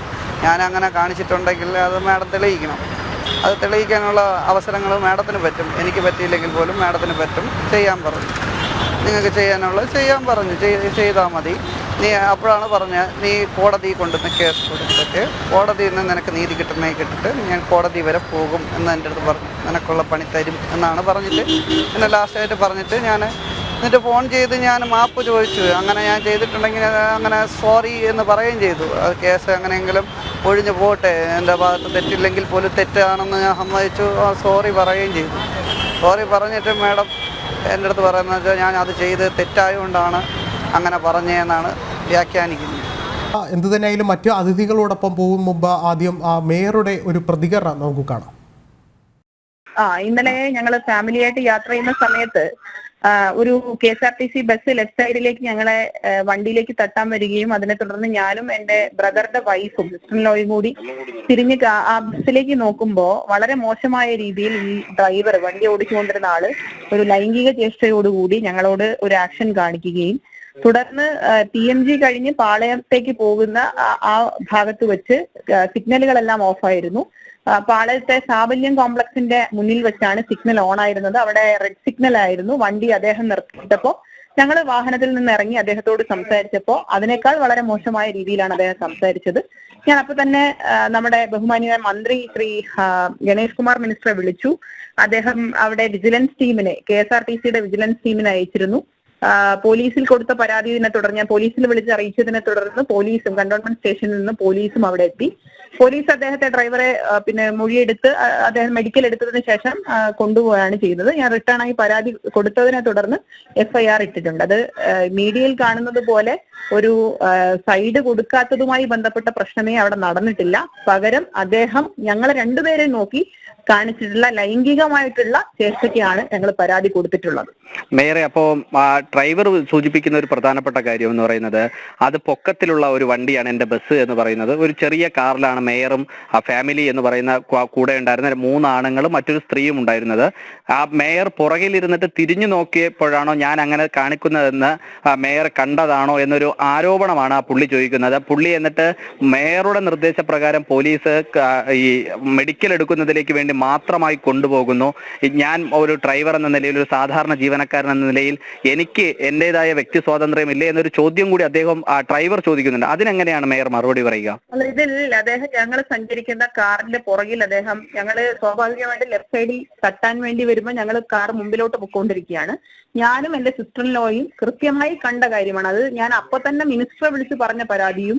ഞാൻ അങ്ങനെ കാണിച്ചിട്ടുണ്ടെങ്കിൽ അത് മാഡം തെളിയിക്കണം. അത് തെളിയിക്കാനുള്ള അവസരങ്ങൾ മാഡത്തിന് പറ്റും. എനിക്ക് പറ്റിയില്ലെങ്കിൽ പോലും മാഡത്തിന് പറ്റും. ചെയ്യാൻ പറഞ്ഞു. നിങ്ങൾക്ക് ചെയ്യാനുള്ളത് ചെയ്യാൻ പറഞ്ഞു. ചെയ്- ചെയ്താൽ മതി. നീ അപ്പോഴാണ് പറഞ്ഞത് നീ കോടതി കൊണ്ടുവന്ന് കേസ് കൊടുത്തിട്ട് കോടതിയിൽ നിന്ന് നിനക്ക് നീതി കിട്ടുന്നേ കിട്ടിട്ട് ഞാൻ കോടതി വരെ പോകും എന്ന് എന്റെ അടുത്ത് പറഞ്ഞു. നിനക്കുള്ള പണി തരും എന്നാണ് പറഞ്ഞിട്ട് എന്നെ ലാസ്റ്റായിട്ട് പറഞ്ഞിട്ട് ഞാൻ എന്നിട്ട് ഫോൺ ചെയ്ത് ഞാൻ മാപ്പ് ചോദിച്ചു. അങ്ങനെ ഞാൻ ചെയ്തിട്ടുണ്ടെങ്കിൽ അങ്ങനെ സോറി എന്ന് പറയുകയും ചെയ്തു. അത് കേസ് അങ്ങനെയെങ്കിലും ഒഴിഞ്ഞു പോട്ടെ എന്റെ ഭാഗത്ത് തെറ്റില്ലെങ്കിൽ പോലും തെറ്റാണെന്ന് ഞാൻ സമ്മതിച്ചു. സോറി പറയുകയും ചെയ്തു. സോറി പറഞ്ഞിട്ട് മാഡം എന്റെ അടുത്ത് പറയുന്നത് വെച്ചാൽ ഞാൻ അത് ചെയ്ത് തെറ്റായതുകൊണ്ടാണ് അങ്ങനെ പറഞ്ഞതെന്നാണ് വ്യാഖ്യാനിക്കുന്നത് എന്ത് തന്നെയായാലും മറ്റു അതിഥികളോടൊപ്പം പോകും മുമ്പ് ആദ്യം ആ മേയറുടെ ഒരു പ്രതികരണം നമുക്ക് കാണാം. ആ ഇന്നലെ ഞങ്ങൾ ഫാമിലിയായിട്ട് യാത്ര ചെയ്യുന്ന സമയത്ത് ഒരു K S R T C bus left സൈഡിലേക്ക് ഞങ്ങളെ വണ്ടിയിലേക്ക് തട്ടാൻ വരികയും അതിനെ തുടർന്ന് ഞാനും എന്റെ ബ്രദറുടെ വൈഫും സിസ്റ്ററിലോയും കൂടി തിരിഞ്ഞ് ആ ബസ്സിലേക്ക് നോക്കുമ്പോൾ വളരെ മോശമായ രീതിയിൽ ഈ ഡ്രൈവർ വണ്ടി ഓടിച്ചുകൊണ്ടിരുന്ന ആൾ ഒരു ലൈംഗിക ചേഷ്ടയോടുകൂടി ഞങ്ങളോട് ഒരു ആക്ഷൻ കാണിക്കുകയും തുടർന്ന് ടി എം ജി കഴിഞ്ഞ് പാളയത്തേക്ക് പോകുന്ന ആ- ഭാഗത്ത് വെച്ച് സിഗ്നലുകളെല്ലാം ഓഫായിരുന്നു. പാളയത്തെ സാബല്യം കോംപ്ലക്സിന്റെ മുന്നിൽ വെച്ചാണ് സിഗ്നൽ ഓൺ ആയിരുന്നത് അവിടെ റെഡ് സിഗ്നൽ ആയിരുന്നു വണ്ടി അദ്ദേഹം നിർത്തിയിട്ടപ്പോ ഞങ്ങൾ വാഹനത്തിൽ നിന്ന് ഇറങ്ങി അദ്ദേഹത്തോട് സംസാരിച്ചപ്പോൾ അതിനേക്കാൾ വളരെ മോശമായ രീതിയിലാണ് അദ്ദേഹം സംസാരിച്ചത്. ഞാൻ അപ്പൊ തന്നെ നമ്മുടെ ബഹുമാനിയായ മന്ത്രി ശ്രീ ഗണേഷ് കുമാർ മിനിസ്റ്ററെ വിളിച്ചു. അദ്ദേഹം അവിടെ വിജിലൻസ് ടീമിനെ കെ എസ് ആർ ടി സിയുടെ വിജിലൻസ് ടീമിനെ അയച്ചിരുന്നു. പോലീസിൽ കൊടുത്ത പരാതിയെ തുടർന്ന് ഞാൻ പോലീസിൽ വിളിച്ച് അറിയിച്ചതിനെ തുടർന്ന് പോലീസും കണ്ടോൺമെന്റ് സ്റ്റേഷനിൽ നിന്ന് പോലീസും അവിടെ എത്തി. പോലീസ് അദ്ദേഹത്തെ ഡ്രൈവറെ പിന്നെ മൊഴിയെടുത്ത് അദ്ദേഹം മെഡിക്കൽ എടുത്തതിന് ശേഷം കൊണ്ടുപോവുകയാണ് ചെയ്തത്. ഞാൻ റിട്ടേൺ ആയി പരാതി കൊടുത്തതിനെ തുടർന്ന് എഫ്ഐആർ ഇട്ടിട്ടുണ്ട്. അത് മീഡിയയിൽ കാണുന്നത് പോലെ ഒരു സൈഡ് കൊടുക്കാത്തതുമായി ബന്ധപ്പെട്ട പ്രശ്നമേ അവിടെ നടന്നിട്ടില്ല. പകരം അദ്ദേഹം ഞങ്ങളെ രണ്ടുപേരെ നോക്കി കാണിച്ചിട്ടുള്ള ലൈംഗികമായിട്ടുള്ള ചേഷ്ടയ്ക്കാണ് ഞങ്ങൾ പരാതി കൊടുത്തിട്ടുള്ളത്. മേയറെ അപ്പോൾ ഡ്രൈവർ സൂചിപ്പിക്കുന്ന ഒരു പ്രധാനപ്പെട്ട കാര്യം എന്ന് പറയുന്നത് അത് പൊക്കത്തിലുള്ള ഒരു വണ്ടിയാണ് എന്റെ ബസ് എന്ന് പറയുന്നത്. ഒരു ചെറിയ കാറിലാണ് മേയറും ആ ഫാമിലി എന്ന് പറയുന്ന കൂടെ ഉണ്ടായിരുന്ന മൂന്ന് ആണുങ്ങളും മറ്റൊരു സ്ത്രീയും ഉണ്ടായിരുന്നത്. ആ മേയർ പുറകിലിരുന്നിട്ട് തിരിഞ്ഞു നോക്കിയപ്പോഴാണോ ഞാൻ അങ്ങനെ കാണിക്കുന്നതെന്ന് മേയർ കണ്ടതാണോ എന്നൊരു ആരോപണമാണ് ആ പുള്ളി ചോദിക്കുന്നത്. പുള്ളി എന്നിട്ട് മേയറുടെ നിർദ്ദേശപ്രകാരം പോലീസ് ഈ മെഡിക്കൽ എടുക്കുന്നതിലേക്ക് വേണ്ടി മാത്രമായി കൊണ്ടുപോകുന്നു. ഞാൻ ഒരു ഡ്രൈവർ എന്ന നിലയിൽ ഒരു സാധാരണ ജീവനക്കാരൻ എന്ന നിലയിൽ എനിക്ക് എന്റേതായ വ്യക്തി സ്വാതന്ത്ര്യം ഇല്ലേ എന്നൊരു ചോദ്യം കൂടി അദ്ദേഹം ആ ഡ്രൈവർ ചോദിക്കുന്നുണ്ട്. അതിനെങ്ങനെയാണ് മേയർ മറുപടി പറയുക? അല്ല ഇതിൽ അദ്ദേഹം ഞങ്ങൾ സഞ്ചരിക്കുന്ന കാറിന്റെ പുറകിൽ അദ്ദേഹം ഞങ്ങൾ സ്വാഭാവികമായിട്ട് ലെഫ്റ്റ് സൈഡിൽ തട്ടാൻ വേണ്ടി വരുമ്പോൾ ഞങ്ങൾ കാർ മുമ്പിലോട്ട് പൊക്കോണ്ടിരിക്കുകയാണ്. ഞാനും എന്റെ സിസ്റ്റർ ലോയും കൃത്യമായി കണ്ട കാര്യമാണ്. അത് ഞാൻ അപ്പൊ തന്നെ മിനിസ്റ്ററെ വിളിച്ച് പറഞ്ഞ പരാതിയും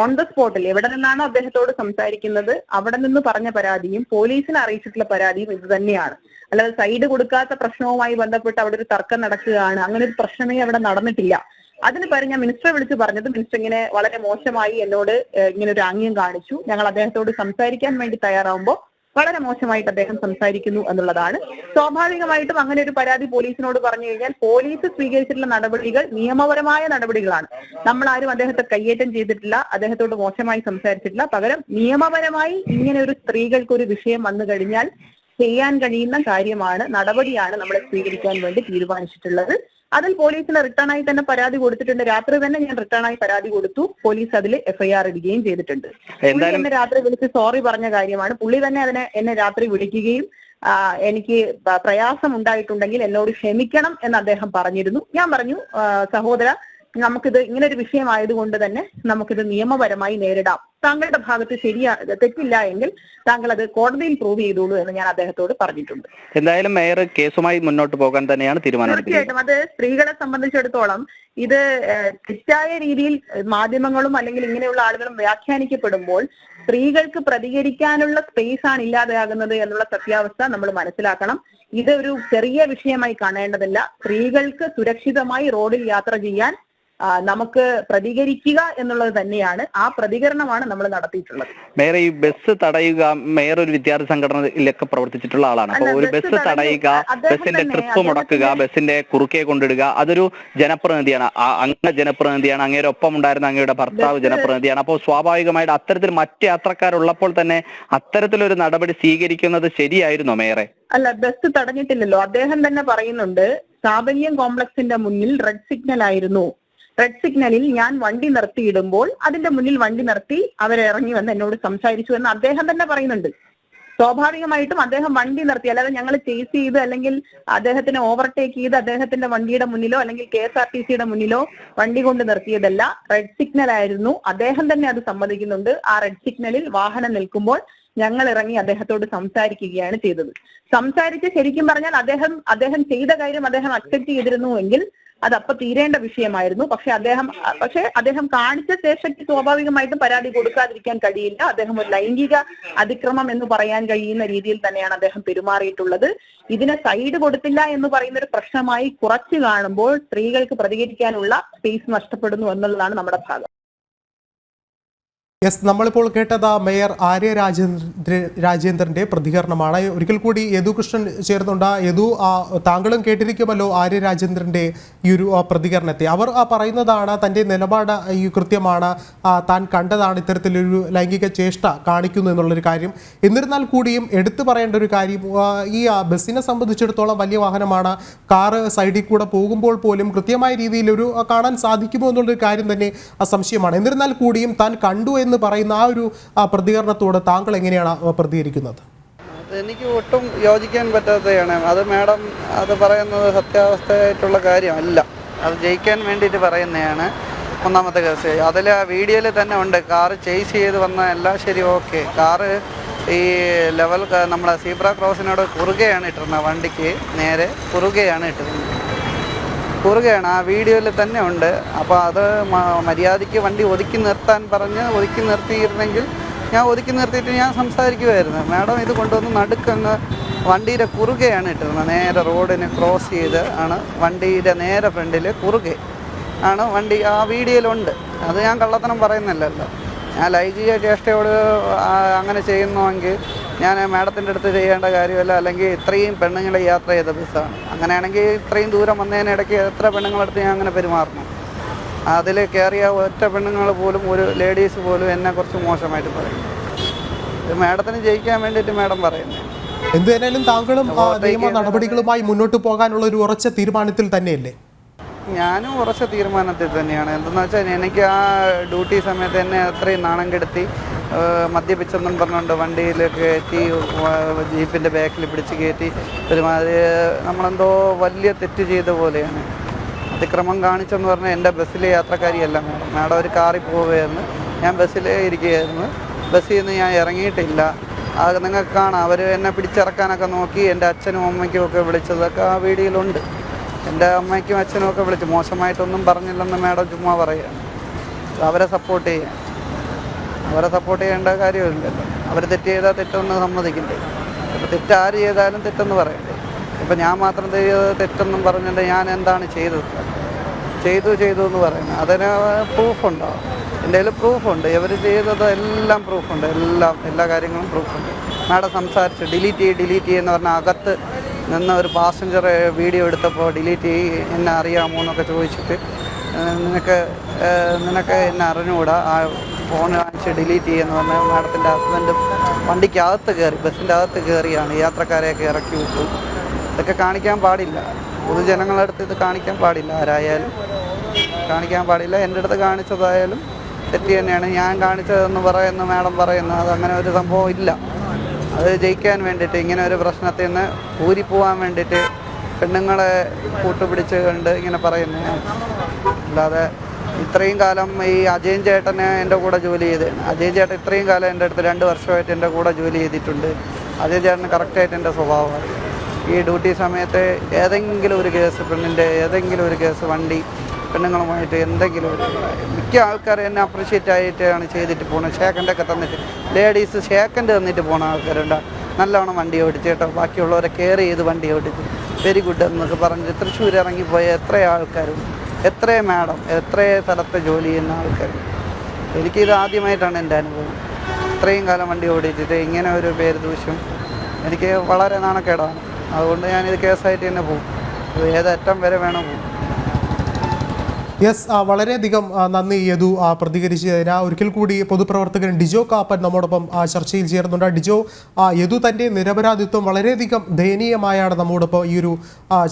ഓൺ ദ സ്പോട്ടിൽ എവിടെ നിന്നാണോ അദ്ദേഹത്തോട് സംസാരിക്കുന്നത് അവിടെ നിന്ന് പറഞ്ഞ പരാതിയും പോലീസിനെ അറിയിച്ചിട്ടുള്ള പരാതിയും ഇത് തന്നെയാണ്. അല്ലാതെ സൈഡ് കൊടുക്കാത്ത പ്രശ്നവുമായി ബന്ധപ്പെട്ട് അവിടെ ഒരു തർക്കം നടക്കുകയാണ്. അങ്ങനെ ഒരു പ്രശ്നമേ അവിടെ നടന്നിട്ടില്ല. അതിന് പകരം ഞാൻ മിനിസ്റ്ററെ വിളിച്ച് പറഞ്ഞത് മിനിസ്റ്റർ ഇങ്ങനെ വളരെ മോശമായി എന്നോട് ഇങ്ങനെ ഒരു ആംഗ്യം കാണിച്ചു. ഞങ്ങൾ അദ്ദേഹത്തോട് സംസാരിക്കാൻ വേണ്ടി തയ്യാറാവുമ്പോൾ വളരെ മോശമായിട്ട് അദ്ദേഹം സംസാരിക്കുന്നു എന്നുള്ളതാണ്. സ്വാഭാവികമായിട്ടും അങ്ങനെ ഒരു പരാതി പോലീസിനോട് പറഞ്ഞു കഴിഞ്ഞാൽ പോലീസ് സ്വീകരിച്ചിട്ടുള്ള നടപടികൾ നിയമപരമായ നടപടികളാണ്. നമ്മൾ ആരും അദ്ദേഹത്തെ കയ്യേറ്റം ചെയ്തിട്ടില്ല അദ്ദേഹത്തോട് മോശമായി സംസാരിച്ചിട്ടില്ല. പകരം നിയമപരമായി ഇങ്ങനെ ഒരു സ്ത്രീകൾക്ക് ഒരു വിഷയം വന്നു കഴിഞ്ഞാൽ ചെയ്യാൻ കഴിയുന്ന കാര്യമാണ് നടപടിയാണ് നമ്മൾ സ്വീകരിക്കാൻ വേണ്ടി തീരുമാനിച്ചിട്ടുള്ളത്. അതിൽ പോലീസിന് റിട്ടേൺ ആയി തന്നെ പരാതി കൊടുത്തിട്ടുണ്ട്. രാത്രി തന്നെ ഞാൻ റിട്ടേൺ ആയി പരാതി കൊടുത്തു. പോലീസ് അതിൽ എഫ്ഐആർ ഇടുകയും ചെയ്തിട്ടുണ്ട്. എന്നെ രാത്രി വിളിച്ച് സോറി പറഞ്ഞ കാര്യമാണ്. പുള്ളി തന്നെ അതിനെ എന്നെ രാത്രി വിളിക്കുകയും എനിക്ക് പ്രയാസം ഉണ്ടായിട്ടുണ്ടെങ്കിൽ എന്നോട് ക്ഷമിക്കണം എന്ന് അദ്ദേഹം പറഞ്ഞിരുന്നു. ഞാൻ പറഞ്ഞു സഹോദര നമുക്കിത് ഇങ്ങനെ ഒരു വിഷയമായതുകൊണ്ട് തന്നെ നമുക്കിത് നിയമപരമായി നേരിടാം. താങ്കളുടെ ഭാഗത്ത് ശരിയാ തെറ്റില്ല എങ്കിൽ താങ്കൾ അത് കോടതിയിൽ പ്രൂവ് ചെയ്തോളൂ എന്ന് ഞാൻ അദ്ദേഹത്തോട് പറഞ്ഞിട്ടുണ്ട്. എന്തായാലും മേയർ കേസുമായി മുന്നോട്ട് പോകാൻ തന്നെയാണ് തീരുമാനം തീർച്ചയായിട്ടും. അത് സ്ത്രീകളെ സംബന്ധിച്ചിടത്തോളം ഇത് തെറ്റായ രീതിയിൽ മാധ്യമങ്ങളും അല്ലെങ്കിൽ ഇങ്ങനെയുള്ള ആളുകളും വ്യാഖ്യാനിക്കപ്പെടുമ്പോൾ സ്ത്രീകൾക്ക് പ്രതികരിക്കാനുള്ള സ്പേസ് ആണ് ഇല്ലാതെയാകുന്നത് എന്നുള്ള സത്യാവസ്ഥ നമ്മൾ മനസ്സിലാക്കണം. ഇതൊരു ചെറിയ വിഷയമായി കാണേണ്ടതില്ല. സ്ത്രീകൾക്ക് സുരക്ഷിതമായി റോഡിൽ യാത്ര ചെയ്യാൻ നമുക്ക് പ്രതികരിക്കുക എന്നുള്ളത് തന്നെയാണ് ആ പ്രതികരണമാണ് നമ്മൾ നടത്തിയിട്ടുള്ളത്. മേയർ ഈ ബസ് തടയുക മേയർ ഒരു വിദ്യാർത്ഥി സംഘടനയിലൊക്കെ പ്രവർത്തിച്ചിട്ടുള്ള ആളാണ്. അപ്പൊ ഒരു ബസ് തടയുക ബസ്സിന്റെ ബസിന്റെ ട്രിപ്പ് മുടക്കുക ബസ്സിന്റെ ബസിന്റെ കുറുക്കെ കൊണ്ടിടുക അതൊരു ജനപ്രതിനിധിയാണ്. അങ്ങ ജനപ്രതിനിധിയാണ് അങ്ങയുടെ ഒപ്പം ഉണ്ടായിരുന്ന അങ്ങയുടെ ഭർത്താവ് ജനപ്രതിനിധിയാണ്. അപ്പോൾ സ്വാഭാവികമായിട്ട് അത്തരത്തിൽ മറ്റ് യാത്രക്കാരുള്ളപ്പോൾ തന്നെ അത്തരത്തിലൊരു നടപടി സ്വീകരിക്കുന്നത് ശരിയായിരുന്നോ മേയറെ? അല്ല ബസ് തടഞ്ഞിട്ടില്ലല്ലോ. അദ്ദേഹം തന്നെ പറയുന്നുണ്ട് സാബല്യം കോംപ്ലക്സിന്റെ മുന്നിൽ റെഡ് സിഗ്നൽ ആയിരുന്നു റെഡ് സിഗ്നലിൽ ഞാൻ വണ്ടി നിർത്തിയിടുമ്പോൾ അതിന്റെ മുന്നിൽ വണ്ടി നിർത്തി അവരിറങ്ങി വന്ന് എന്നോട് സംസാരിച്ചു എന്ന് അദ്ദേഹം തന്നെ പറയുന്നുണ്ട്. സ്വാഭാവികമായിട്ടും അദ്ദേഹം വണ്ടി നിർത്തി. അല്ലാതെ ഞങ്ങൾ ചേസ് ചെയ്ത് അല്ലെങ്കിൽ അദ്ദേഹത്തിനെ ഓവർടേക്ക് ചെയ്ത് അദ്ദേഹത്തിന്റെ വണ്ടിയുടെ മുന്നിലോ അല്ലെങ്കിൽ കെ എസ് ആർ ടി സിയുടെ മുന്നിലോ വണ്ടി കൊണ്ട് നിർത്തിയതല്ല. റെഡ് സിഗ്നൽ ആയിരുന്നു. അദ്ദേഹം തന്നെ അത് സമ്മതിക്കുന്നുണ്ട്. ആ റെഡ് സിഗ്നലിൽ വാഹനം നിൽക്കുമ്പോൾ ഞങ്ങൾ ഇറങ്ങി അദ്ദേഹത്തോട് സംസാരിക്കുകയാണ് ചെയ്തത്. സംസാരിച്ച് ശരിക്കും പറഞ്ഞാൽ അദ്ദേഹം അദ്ദേഹം ചെയ്ത കാര്യം അദ്ദേഹം അക്സെപ്റ്റ് ചെയ്തിരുന്നുവെങ്കിൽ അത് അപ്പൊ തീരേണ്ട വിഷയമായിരുന്നു. പക്ഷെ അദ്ദേഹം പക്ഷെ അദ്ദേഹം കാണിച്ച ശേഷയ്ക്ക് സ്വാഭാവികമായിട്ടും പരാതി കൊടുക്കാതിരിക്കാൻ കഴിയില്ല. അദ്ദേഹം ഒരു ലൈംഗിക അതിക്രമം എന്ന് പറയാൻ കഴിയുന്ന രീതിയിൽ തന്നെയാണ് അദ്ദേഹം പെരുമാറിയിട്ടുള്ളത്. ഇതിനെ സൈഡ് കൊടുത്തില്ല എന്ന് പറയുന്ന ഒരു പ്രശ്നമായി കുറച്ച് കാണുമ്പോൾ സ്ത്രീകൾക്ക് പ്രതികരിക്കാനുള്ള സ്പേസ് നഷ്ടപ്പെടുന്നു എന്നുള്ളതാണ് നമ്മുടെ ഭാഗം. യെസ് നമ്മളിപ്പോൾ കേട്ടത് മേയർ ആര്യ രാജേന്ദ്ര രാജേന്ദ്രന്റെ പ്രതികരണമാണ്. ഒരിക്കൽ കൂടി യദു കൃഷ്ണൻ ചേർന്നുണ്ട് യദു താങ്കളും കേട്ടിരിക്കുമല്ലോ ആര്യ രാജേന്ദ്രന്റെ ഈ ഒരു പ്രതികരണത്തെ. അവർ പറയുന്നതാണ് തന്റെ നിലപാട് ഈ കൃത്യമാണ്. താൻ കണ്ടതാണ് ഇത്തരത്തിലൊരു ലൈംഗിക ചേഷ്ട കാണിക്കുന്നു എന്നുള്ളൊരു കാര്യം. എന്നിരുന്നാൽ കൂടിയും എടുത്തു പറയേണ്ട ഒരു കാര്യം ഈ ബസ്സിനെ സംബന്ധിച്ചിടത്തോളം വലിയ വാഹനമാണ്. കാറ് സൈഡിൽ കൂടെ പോകുമ്പോൾ പോലും കൃത്യമായ രീതിയിൽ ഒരു കാണാൻ സാധിക്കുമോ എന്നുള്ളൊരു കാര്യം തന്നെ സംശയമാണ് എന്നിരുന്നാൽ കൂടിയും താൻ കണ്ടു എന്ന് പറയുന്ന ആ ഒരു പ്രതികരണത്തോട് താങ്കൾ എങ്ങനെയാണ് പ്രതികരിക്കുന്നത്? എനിക്ക് ഒട്ടും യോജിക്കാൻ പറ്റാത്തതാണ്. അത് മാഡം അത് പറയുന്നത് സത്യാവസ്ഥയായിട്ടുള്ള കാര്യമല്ല. അത് ജയിക്കാൻ വേണ്ടിയിട്ട് പറയുന്നതാണ് ഒന്നാമത്തെ കേസ്. അതിൽ ആ വീഡിയോയിൽ തന്നെ ഉണ്ട്. കാറ് ചേസ് ചെയ്ത് വന്ന എല്ലാം ശരി ഓക്കെ. കാറ് ഈ ലെവൽ നമ്മുടെ സീബ്ര ക്രോസിനോട് കുറുകയാണ് ഇട്ടിരുന്നത് വണ്ടിക്ക് നേരെ കുറുകയാണ് ഇട്ടിരുന്നത്. കുറുകയാണ്. ആ വീഡിയോയിൽ തന്നെ ഉണ്ട്. അപ്പോൾ അത് മര്യാദയ്ക്ക് വണ്ടി ഒതുക്കി നിർത്താൻ പറഞ്ഞ് ഒതുക്കി നിർത്തിയിരുന്നെങ്കിൽ ഞാൻ ഒതുക്കി നിർത്തിയിട്ട് ഞാൻ സംസാരിക്കുമായിരുന്നു. മാഡം ഇത് കൊണ്ടുവന്ന് നടുക്കങ്ങ് വണ്ടിയുടെ കുറുകയാണ് ഇട്ടിരുന്നത്. നേരെ റോഡിനെ ക്രോസ് ചെയ്ത് ആണ് വണ്ടിയുടെ നേരെ ഫ്രണ്ടിൽ കുറുകെ ആണ് വണ്ടി ആ വീഡിയോയിലുണ്ട്. അത് ഞാൻ കള്ളത്തനം പറയുന്നില്ലല്ലോ ഞാൻ ലൈംഗിക ചേഷ്ടയോട് അങ്ങനെ ചെയ്യുന്നുവെങ്കിൽ ഞാൻ മാഡത്തിന്റെ അടുത്ത് ചെയ്യേണ്ട കാര്യമല്ല. അല്ലെങ്കിൽ ഇത്രയും പെണ്ണുങ്ങളെ യാത്ര ചെയ്ത ബസ്സാണ്. അങ്ങനെയാണെങ്കിൽ ഇത്രയും ദൂരം വന്നതിനിടയ്ക്ക് എത്ര പെണ്ണുങ്ങളടുത്ത് ഞാൻ അങ്ങനെ പെരുമാറണം? അതിൽ കയറിയ ഒറ്റ പെണ്ണുങ്ങൾ പോലും ഒരു ലേഡീസ് പോലും എന്നെ കുറച്ച് മോശമായിട്ട് പറയും. ഇത് മാഡത്തിന് ജയിക്കാൻ വേണ്ടിയിട്ട് മാഡം പറയുന്നത് എന്തുതന്നെയാലും താങ്കളും നിയമ നടപടികളുമായി മുന്നോട്ട് പോകാനുള്ള ഒരു ഉറച്ച തീരുമാനത്തിൽ തന്നെയല്ലേ? ഞാനും ഉറച്ച തീരുമാനത്തിൽ തന്നെയാണ്. എന്തെന്ന് വെച്ചാൽ എനിക്ക് ആ ഡ്യൂട്ടി സമയത്ത് തന്നെ അത്രയും നാണം കെടുത്തി മദ്യപിച്ചെന്നും പറഞ്ഞുകൊണ്ട് വണ്ടിയിൽ കയറ്റി ജീപ്പിന്റെ ബാക്കിൽ പിടിച്ച് കയറ്റി ഒരുമാതിരി നമ്മളെന്തോ വലിയ തെറ്റ് ചെയ്ത പോലെയാണ്. അതിക്രമം കാണിച്ചെന്ന് പറഞ്ഞാൽ എന്റെ ബസ്സിലെ യാത്രക്കാരിയല്ല മാഡം. മാഡം ഒരു കാറിൽ പോവുകയായിരുന്നു. ഞാൻ ബസ്സിലേ ഇരിക്കുകയായിരുന്നു. ബസ്സിൽ നിന്ന് ഞാൻ ഇറങ്ങിയിട്ടില്ല. അത് നിങ്ങൾക്ക് കാണാം അവർ എന്നെ പിടിച്ചിറക്കാനൊക്കെ നോക്കി എന്റെ അച്ഛനും അമ്മയ്ക്കും ഒക്കെ വിളിച്ചതൊക്കെ ആ വീഡിയോയിലുണ്ട്. എന്റെ അമ്മയ്ക്കും അച്ഛനും ഒക്കെ വിളിച്ചു മോശമായിട്ടൊന്നും പറഞ്ഞില്ലെന്ന് മാഡം ചുമ്മാ പറയുകയാണ് അവരെ സപ്പോർട്ട് ചെയ്യാൻ അവരെ സപ്പോർട്ട് ചെയ്യേണ്ട കാര്യമില്ലല്ലോ. അവർ തെറ്റ് ചെയ്താൽ തെറ്റൊന്ന് സമ്മതിക്കണ്ടേ അപ്പോൾ തെറ്റ് ആര് ചെയ്താലും തെറ്റെന്ന് പറയണ്ടേ? ഇപ്പം ഞാൻ മാത്രം ചെയ്തത് തെറ്റെന്നും പറഞ്ഞിട്ട് ഞാൻ എന്താണ് ചെയ്തത്? ചെയ്തു ചെയ്തു എന്ന് പറയുന്നത്. അതിന് പ്രൂഫുണ്ടോ എന്റെ കയ്യിൽ പ്രൂഫുണ്ട് ഇവർ ചെയ്തത് എല്ലാം പ്രൂഫുണ്ട് എല്ലാം എല്ലാ കാര്യങ്ങളും പ്രൂഫുണ്ട് മാഡം സംസാരിച്ചു ഡിലീറ്റ് ചെയ്യ് ഡിലീറ്റ് ചെയ്യുന്ന പറഞ്ഞാൽ അകത്ത് നിന്ന് ഒരു പാസഞ്ചർ വീഡിയോ എടുത്തപ്പോൾ ഡിലീറ്റ് ചെയ്യ് എന്നെ അറിയാമോ എന്നൊക്കെ ചോദിച്ചിട്ട് നിനക്ക് നിനക്ക് എന്നെ അറിഞ്ഞുകൂടാ ആ ഫോൺ കാണിച്ച് ഡിലീറ്റ് ചെയ്യുമെന്ന് പറഞ്ഞാൽ മാഡത്തിന്റെ ഹസ്ബൻഡ് വണ്ടിക്കകത്ത് കയറി ബസ്സിന്റെ അകത്ത് കയറിയാണ് യാത്രക്കാരെയൊക്കെ ഇറക്കി വിട്ടു ഇതൊക്കെ കാണിക്കാൻ പാടില്ല. പൊതുജനങ്ങളുടെ അടുത്ത് ഇത് കാണിക്കാൻ പാടില്ല ആരായാലും. കാണിക്കാൻ പാടില്ല. എന്റെ അടുത്ത് കാണിച്ചതായാലും തെറ്റ് തന്നെയാണ്. ഞാൻ കാണിച്ചതെന്ന് പറയുന്ന മാഡം പറയുന്നു. അത് അങ്ങനെ ഒരു സംഭവം ഇല്ല. അത് ജയിക്കാൻ വേണ്ടിയിട്ട് ഇങ്ങനെ ഒരു പ്രശ്നത്തിൽ നിന്ന് ഊരിപ്പോവാൻ വേണ്ടിയിട്ട് പെണ്ണുങ്ങളെ കൂട്ടുപിടിച്ച് കണ്ട് ഇങ്ങനെ പറയുന്നു. അല്ലാതെ ഇത്രയും കാലം ഈ അജയൻ ചേട്ടനെ എന്റെ കൂടെ ജോലി ചെയ്ത് അജയൻ ചേട്ടൻ ഇത്രയും കാലം എന്റെ അടുത്ത് രണ്ട് വർഷമായിട്ട് എന്റെ കൂടെ ജോലി ചെയ്തിട്ടുണ്ട്. അജയൻ ചേട്ടന് കറക്റ്റായിട്ട് എന്റെ സ്വഭാവമാണ്. ഈ ഡ്യൂട്ടി സമയത്ത് ഏതെങ്കിലും ഒരു കേസ് പെണ്ണിന്റെ ഏതെങ്കിലും ഒരു കേസ് വണ്ടി പെണ്ണുങ്ങളുമായിട്ട് എന്തെങ്കിലും ഒരു മിക്ക ആൾക്കാർ എന്നെ അപ്രീഷിയേറ്റ് ആയിട്ടാണ് ചെയ്തിട്ട് പോകുന്നത് ഷേക്കന്റെയൊക്കെ തന്നിട്ട് ലേഡീസ് ഷേക്കന്റെ തന്നിട്ട് പോകുന്ന ആൾക്കാരുണ്ട്. നല്ലോണം വണ്ടി ഓടിച്ച് കേട്ടോ. ബാക്കിയുള്ളവരെ കെയർ ചെയ്ത് വണ്ടി ഓടിച്ച്. വെരി ഗുഡ് എന്നൊക്കെ പറഞ്ഞ് തൃശ്ശൂർ ഇറങ്ങിപ്പോയ എത്ര ആൾക്കാരും എത്ര മാഡം എത്ര സ്ഥലത്ത് ജോലി ചെയ്യുന്ന ആൾക്കാർ എനിക്കിത് ആദ്യമായിട്ടാണ് എന്റെ അനുഭവം. ഇത്രയും കാലം വണ്ടി ഓടിച്ചിട്ട് ഇങ്ങനെ ഒരു പേര് ദൂഷ്യം എനിക്ക് വളരെ നാണക്കേടാണ്. അതുകൊണ്ട് ഞാനിത് കേസായിട്ട് തന്നെ പോകും. ഏതറ്റം വരെ വേണം പോകും. യെസ് വളരെയധികം നന്ദി യദു പ്രതികരിച്ചതിന് ഒരിക്കൽ കൂടി പൊതുപ്രവർത്തകൻ ഡിജോ കാപ്പൻ നമ്മോടൊപ്പം ചർച്ചയിൽ ചേർന്നുണ്ട് ഡിജോ യദു തന്റെ നിരപരാധിത്വം വളരെയധികം ദയനീയമായാണ് നമ്മോടൊപ്പം ഈ ഒരു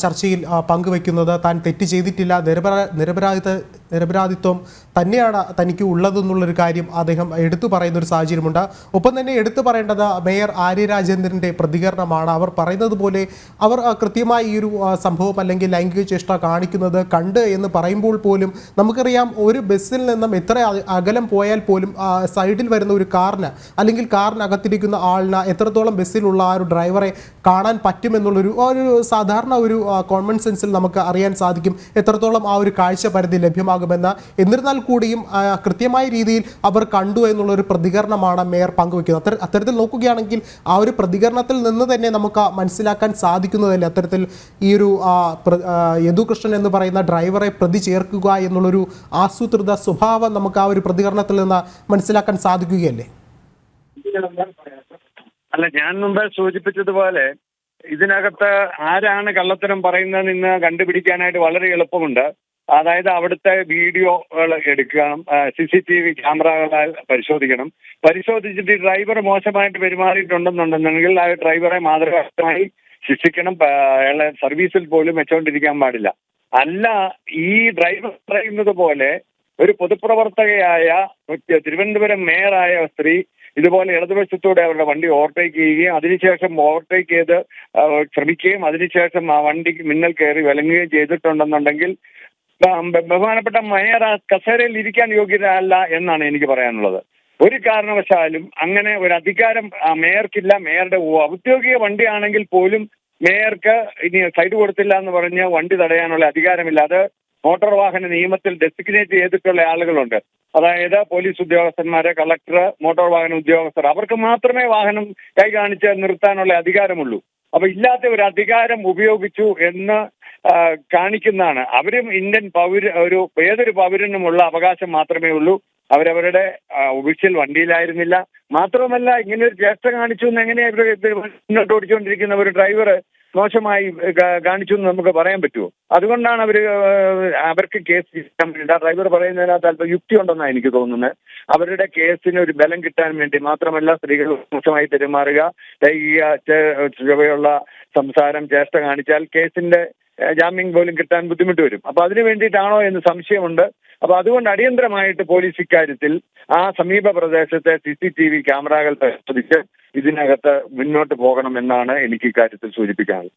ചർച്ചയിൽ പങ്കുവെക്കുന്നത് താൻ തെറ്റ് ചെയ്തിട്ടില്ല. നിരപരാ നിരപരാധിത്വ നിരപരാധിത്വം തന്നെയാണ് തനിക്ക് ഉള്ളതെന്നുള്ളൊരു കാര്യം അദ്ദേഹം എടുത്തു പറയുന്ന ഒരു സാഹചര്യമുണ്ട്. ഒപ്പം തന്നെ എടുത്തു പറയേണ്ടത് മേയർ ആര്യ രാജേന്ദ്രന്റെ പ്രതികരണമാണ്. അവർ പറയുന്നത് പോലെ അവർ കൃത്യമായി ഈ ഒരു സംഭവം അല്ലെങ്കിൽ ലൈംഗിക ചേഷ്ട കാണിക്കുന്നത് കണ്ട് എന്ന് പറയുമ്പോൾ പോലും നമുക്കറിയാം ഒരു ബസ്സിൽ നിന്നും എത്ര അകലം പോയാൽ പോലും സൈഡിൽ വരുന്ന ഒരു കാറിന് അല്ലെങ്കിൽ കാറിനകത്തിരിക്കുന്ന ആളിന് എത്രത്തോളം ബസ്സിലുള്ള ആ ഒരു ഡ്രൈവറെ കാണാൻ പറ്റുമെന്നുള്ളൊരു ഒരു സാധാരണ ഒരു കോമൺ സെൻസിൽ നമുക്ക് അറിയാൻ സാധിക്കും എത്രത്തോളം ആ ഒരു കാഴ്ച പരിധി ലഭ്യമാകുമെന്ന്. എന്നിരുന്നാൽ കൂടിയും കൃത്യമായ രീതിയിൽ അവർ കണ്ടു എന്നുള്ളൊരു പ്രതികരണമാണ് മേയർ പങ്കുവയ്ക്കുന്നത്. അത്തര അത്തരത്തിൽ നോക്കുകയാണെങ്കിൽ ആ ഒരു പ്രതികരണത്തിൽ നിന്ന് തന്നെ നമുക്ക് മനസ്സിലാക്കാൻ സാധിക്കുന്നതല്ലേ അത്തരത്തിൽ ഈ ഒരു യദുകൃഷ്ണൻ എന്ന് പറയുന്ന ഡ്രൈവറെ പ്രതി ചേർക്കുക എന്നുള്ളൊരു ആസൂത്രിത സ്വഭാവം നമുക്ക് ആ ഒരു പ്രതികരണത്തിൽ നിന്ന് മനസ്സിലാക്കാൻ സാധിക്കുകയല്ലേ? അല്ല ഞാൻ മുമ്പ് സൂചിപ്പിച്ചതുപോലെ ഇതിനകത്ത് ആരാണ് കള്ളത്തരം പറയുന്നതെന്ന് ഇന്ന് കണ്ടുപിടിക്കാനായിട്ട് വളരെ എളുപ്പമുണ്ട്. അതായത് അവിടുത്തെ വീഡിയോകൾ എടുക്കണം സി സി ടി വി ക്യാമറകളാൽ പരിശോധിക്കണം. പരിശോധിച്ചിട്ട് ഡ്രൈവർ മോശമായിട്ട് പെരുമാറിയിട്ടുണ്ടെന്നുണ്ടെന്നുണ്ടെങ്കിൽ ആ ഡ്രൈവറെ മാതൃകാപരമായി ശിക്ഷിക്കണം സർവീസിൽ പോലും വെച്ചുകൊണ്ടിരിക്കാൻ പാടില്ല. അല്ല ഈ ഡ്രൈവർ പറയുന്നത് പോലെ ഒരു പൊതുപ്രവർത്തകയായ തിരുവനന്തപുരം മേയറായ സ്ത്രീ ഇതുപോലെ ഇടതുവശത്തൂടെ അവരുടെ വണ്ടി ഓവർടേക്ക് ചെയ്യുകയും അതിനുശേഷം ഓവർടേക്ക് ചെയ്ത് ശ്രമിക്കുകയും അതിനുശേഷം ആ വണ്ടിക്ക് മിന്നൽ കയറി വിലങ്ങുകയും ചെയ്തിട്ടുണ്ടെന്നുണ്ടെങ്കിൽ ബഹുമാനപ്പെട്ട മേയർ കസേരയിൽ ഇരിക്കാൻ യോഗ്യതയല്ല എന്നാണ് എനിക്ക് പറയാനുള്ളത്. ഒരു കാരണവശാലും അങ്ങനെ ഒരു അധികാരം മേയർക്കില്ല. മേയറുടെ ഔദ്യോഗിക വണ്ടിയാണെങ്കിൽ പോലും മേയർക്ക് ഇനി സൈഡ് കൊടുത്തില്ല എന്ന് പറഞ്ഞ് വണ്ടി തടയാനുള്ള അധികാരമില്ല. അത് മോട്ടോർ വാഹന നിയമത്തിൽ ഡെസിഗ്നേറ്റ് ചെയ്തിട്ടുള്ള ആളുകളുണ്ട്. അതായത് പോലീസ് ഉദ്യോഗസ്ഥന്മാര് കളക്ടർ മോട്ടോർ വാഹന ഉദ്യോഗസ്ഥർ. അവർക്ക് മാത്രമേ വാഹനം കൈ കാണിച്ച് നിർത്താനുള്ള അധികാരമുള്ളൂ. അപ്പൊ ഇല്ലാത്ത ഒരു അധികാരം ഉപയോഗിച്ചു എന്ന് കാണിക്കുന്നതാണ്. അവരും ഇന്ത്യൻ പൗര ഒരു ഏതൊരു പൗരനുമുള്ള അവകാശം മാത്രമേ ഉള്ളൂ. അവരവരുടെ ഒഫീഷ്യൽ വണ്ടിയിലായിരുന്നില്ല. മാത്രമല്ല ഇങ്ങനെ ഒരു ചേഷ്ട കാണിച്ചു എന്ന് എങ്ങനെയാ മുന്നോട്ട് ഓടിച്ചുകൊണ്ടിരിക്കുന്ന ഒരു ഡ്രൈവർ മോശമായി കാണിച്ചു എന്ന് നമുക്ക് പറയാൻ പറ്റുമോ? അതുകൊണ്ടാണ് അവർ അവർക്ക് കേസ് ചെയ്യാൻ വേണ്ടി ഡ്രൈവർ പറയുന്നതിനകത്ത് അല്പം യുക്തി ഉണ്ടെന്നാണ് എനിക്ക് തോന്നുന്നത്. അവരുടെ കേസിന് ഒരു ബലം കിട്ടാൻ വേണ്ടി മാത്രമല്ല സ്ത്രീകൾ മോശമായി പെരുമാറുക. ലൈംഗിക ചുവയുള്ള സംസാരം ചേഷ്ട കാണിച്ചാൽ കേസിന്റെ ജാമ്യം പോലും കിട്ടാൻ ബുദ്ധിമുട്ട് വരും. അപ്പൊ അതിനു വേണ്ടിയിട്ടാണോ എന്ന് സംശയമുണ്ട്. അപ്പൊ അതുകൊണ്ട് അടിയന്തരമായിട്ട് പോലീസ് ഇക്കാര്യത്തിൽ ആ സമീപ പ്രദേശത്തെ സി സി ടി വി ക്യാമറകൾ പരിശോധിച്ച് ഇതിനകത്ത് മുന്നോട്ട് പോകണമെന്നാണ് എനിക്ക് ഇക്കാര്യത്തിൽ സൂചിപ്പിക്കാനുള്ളത്.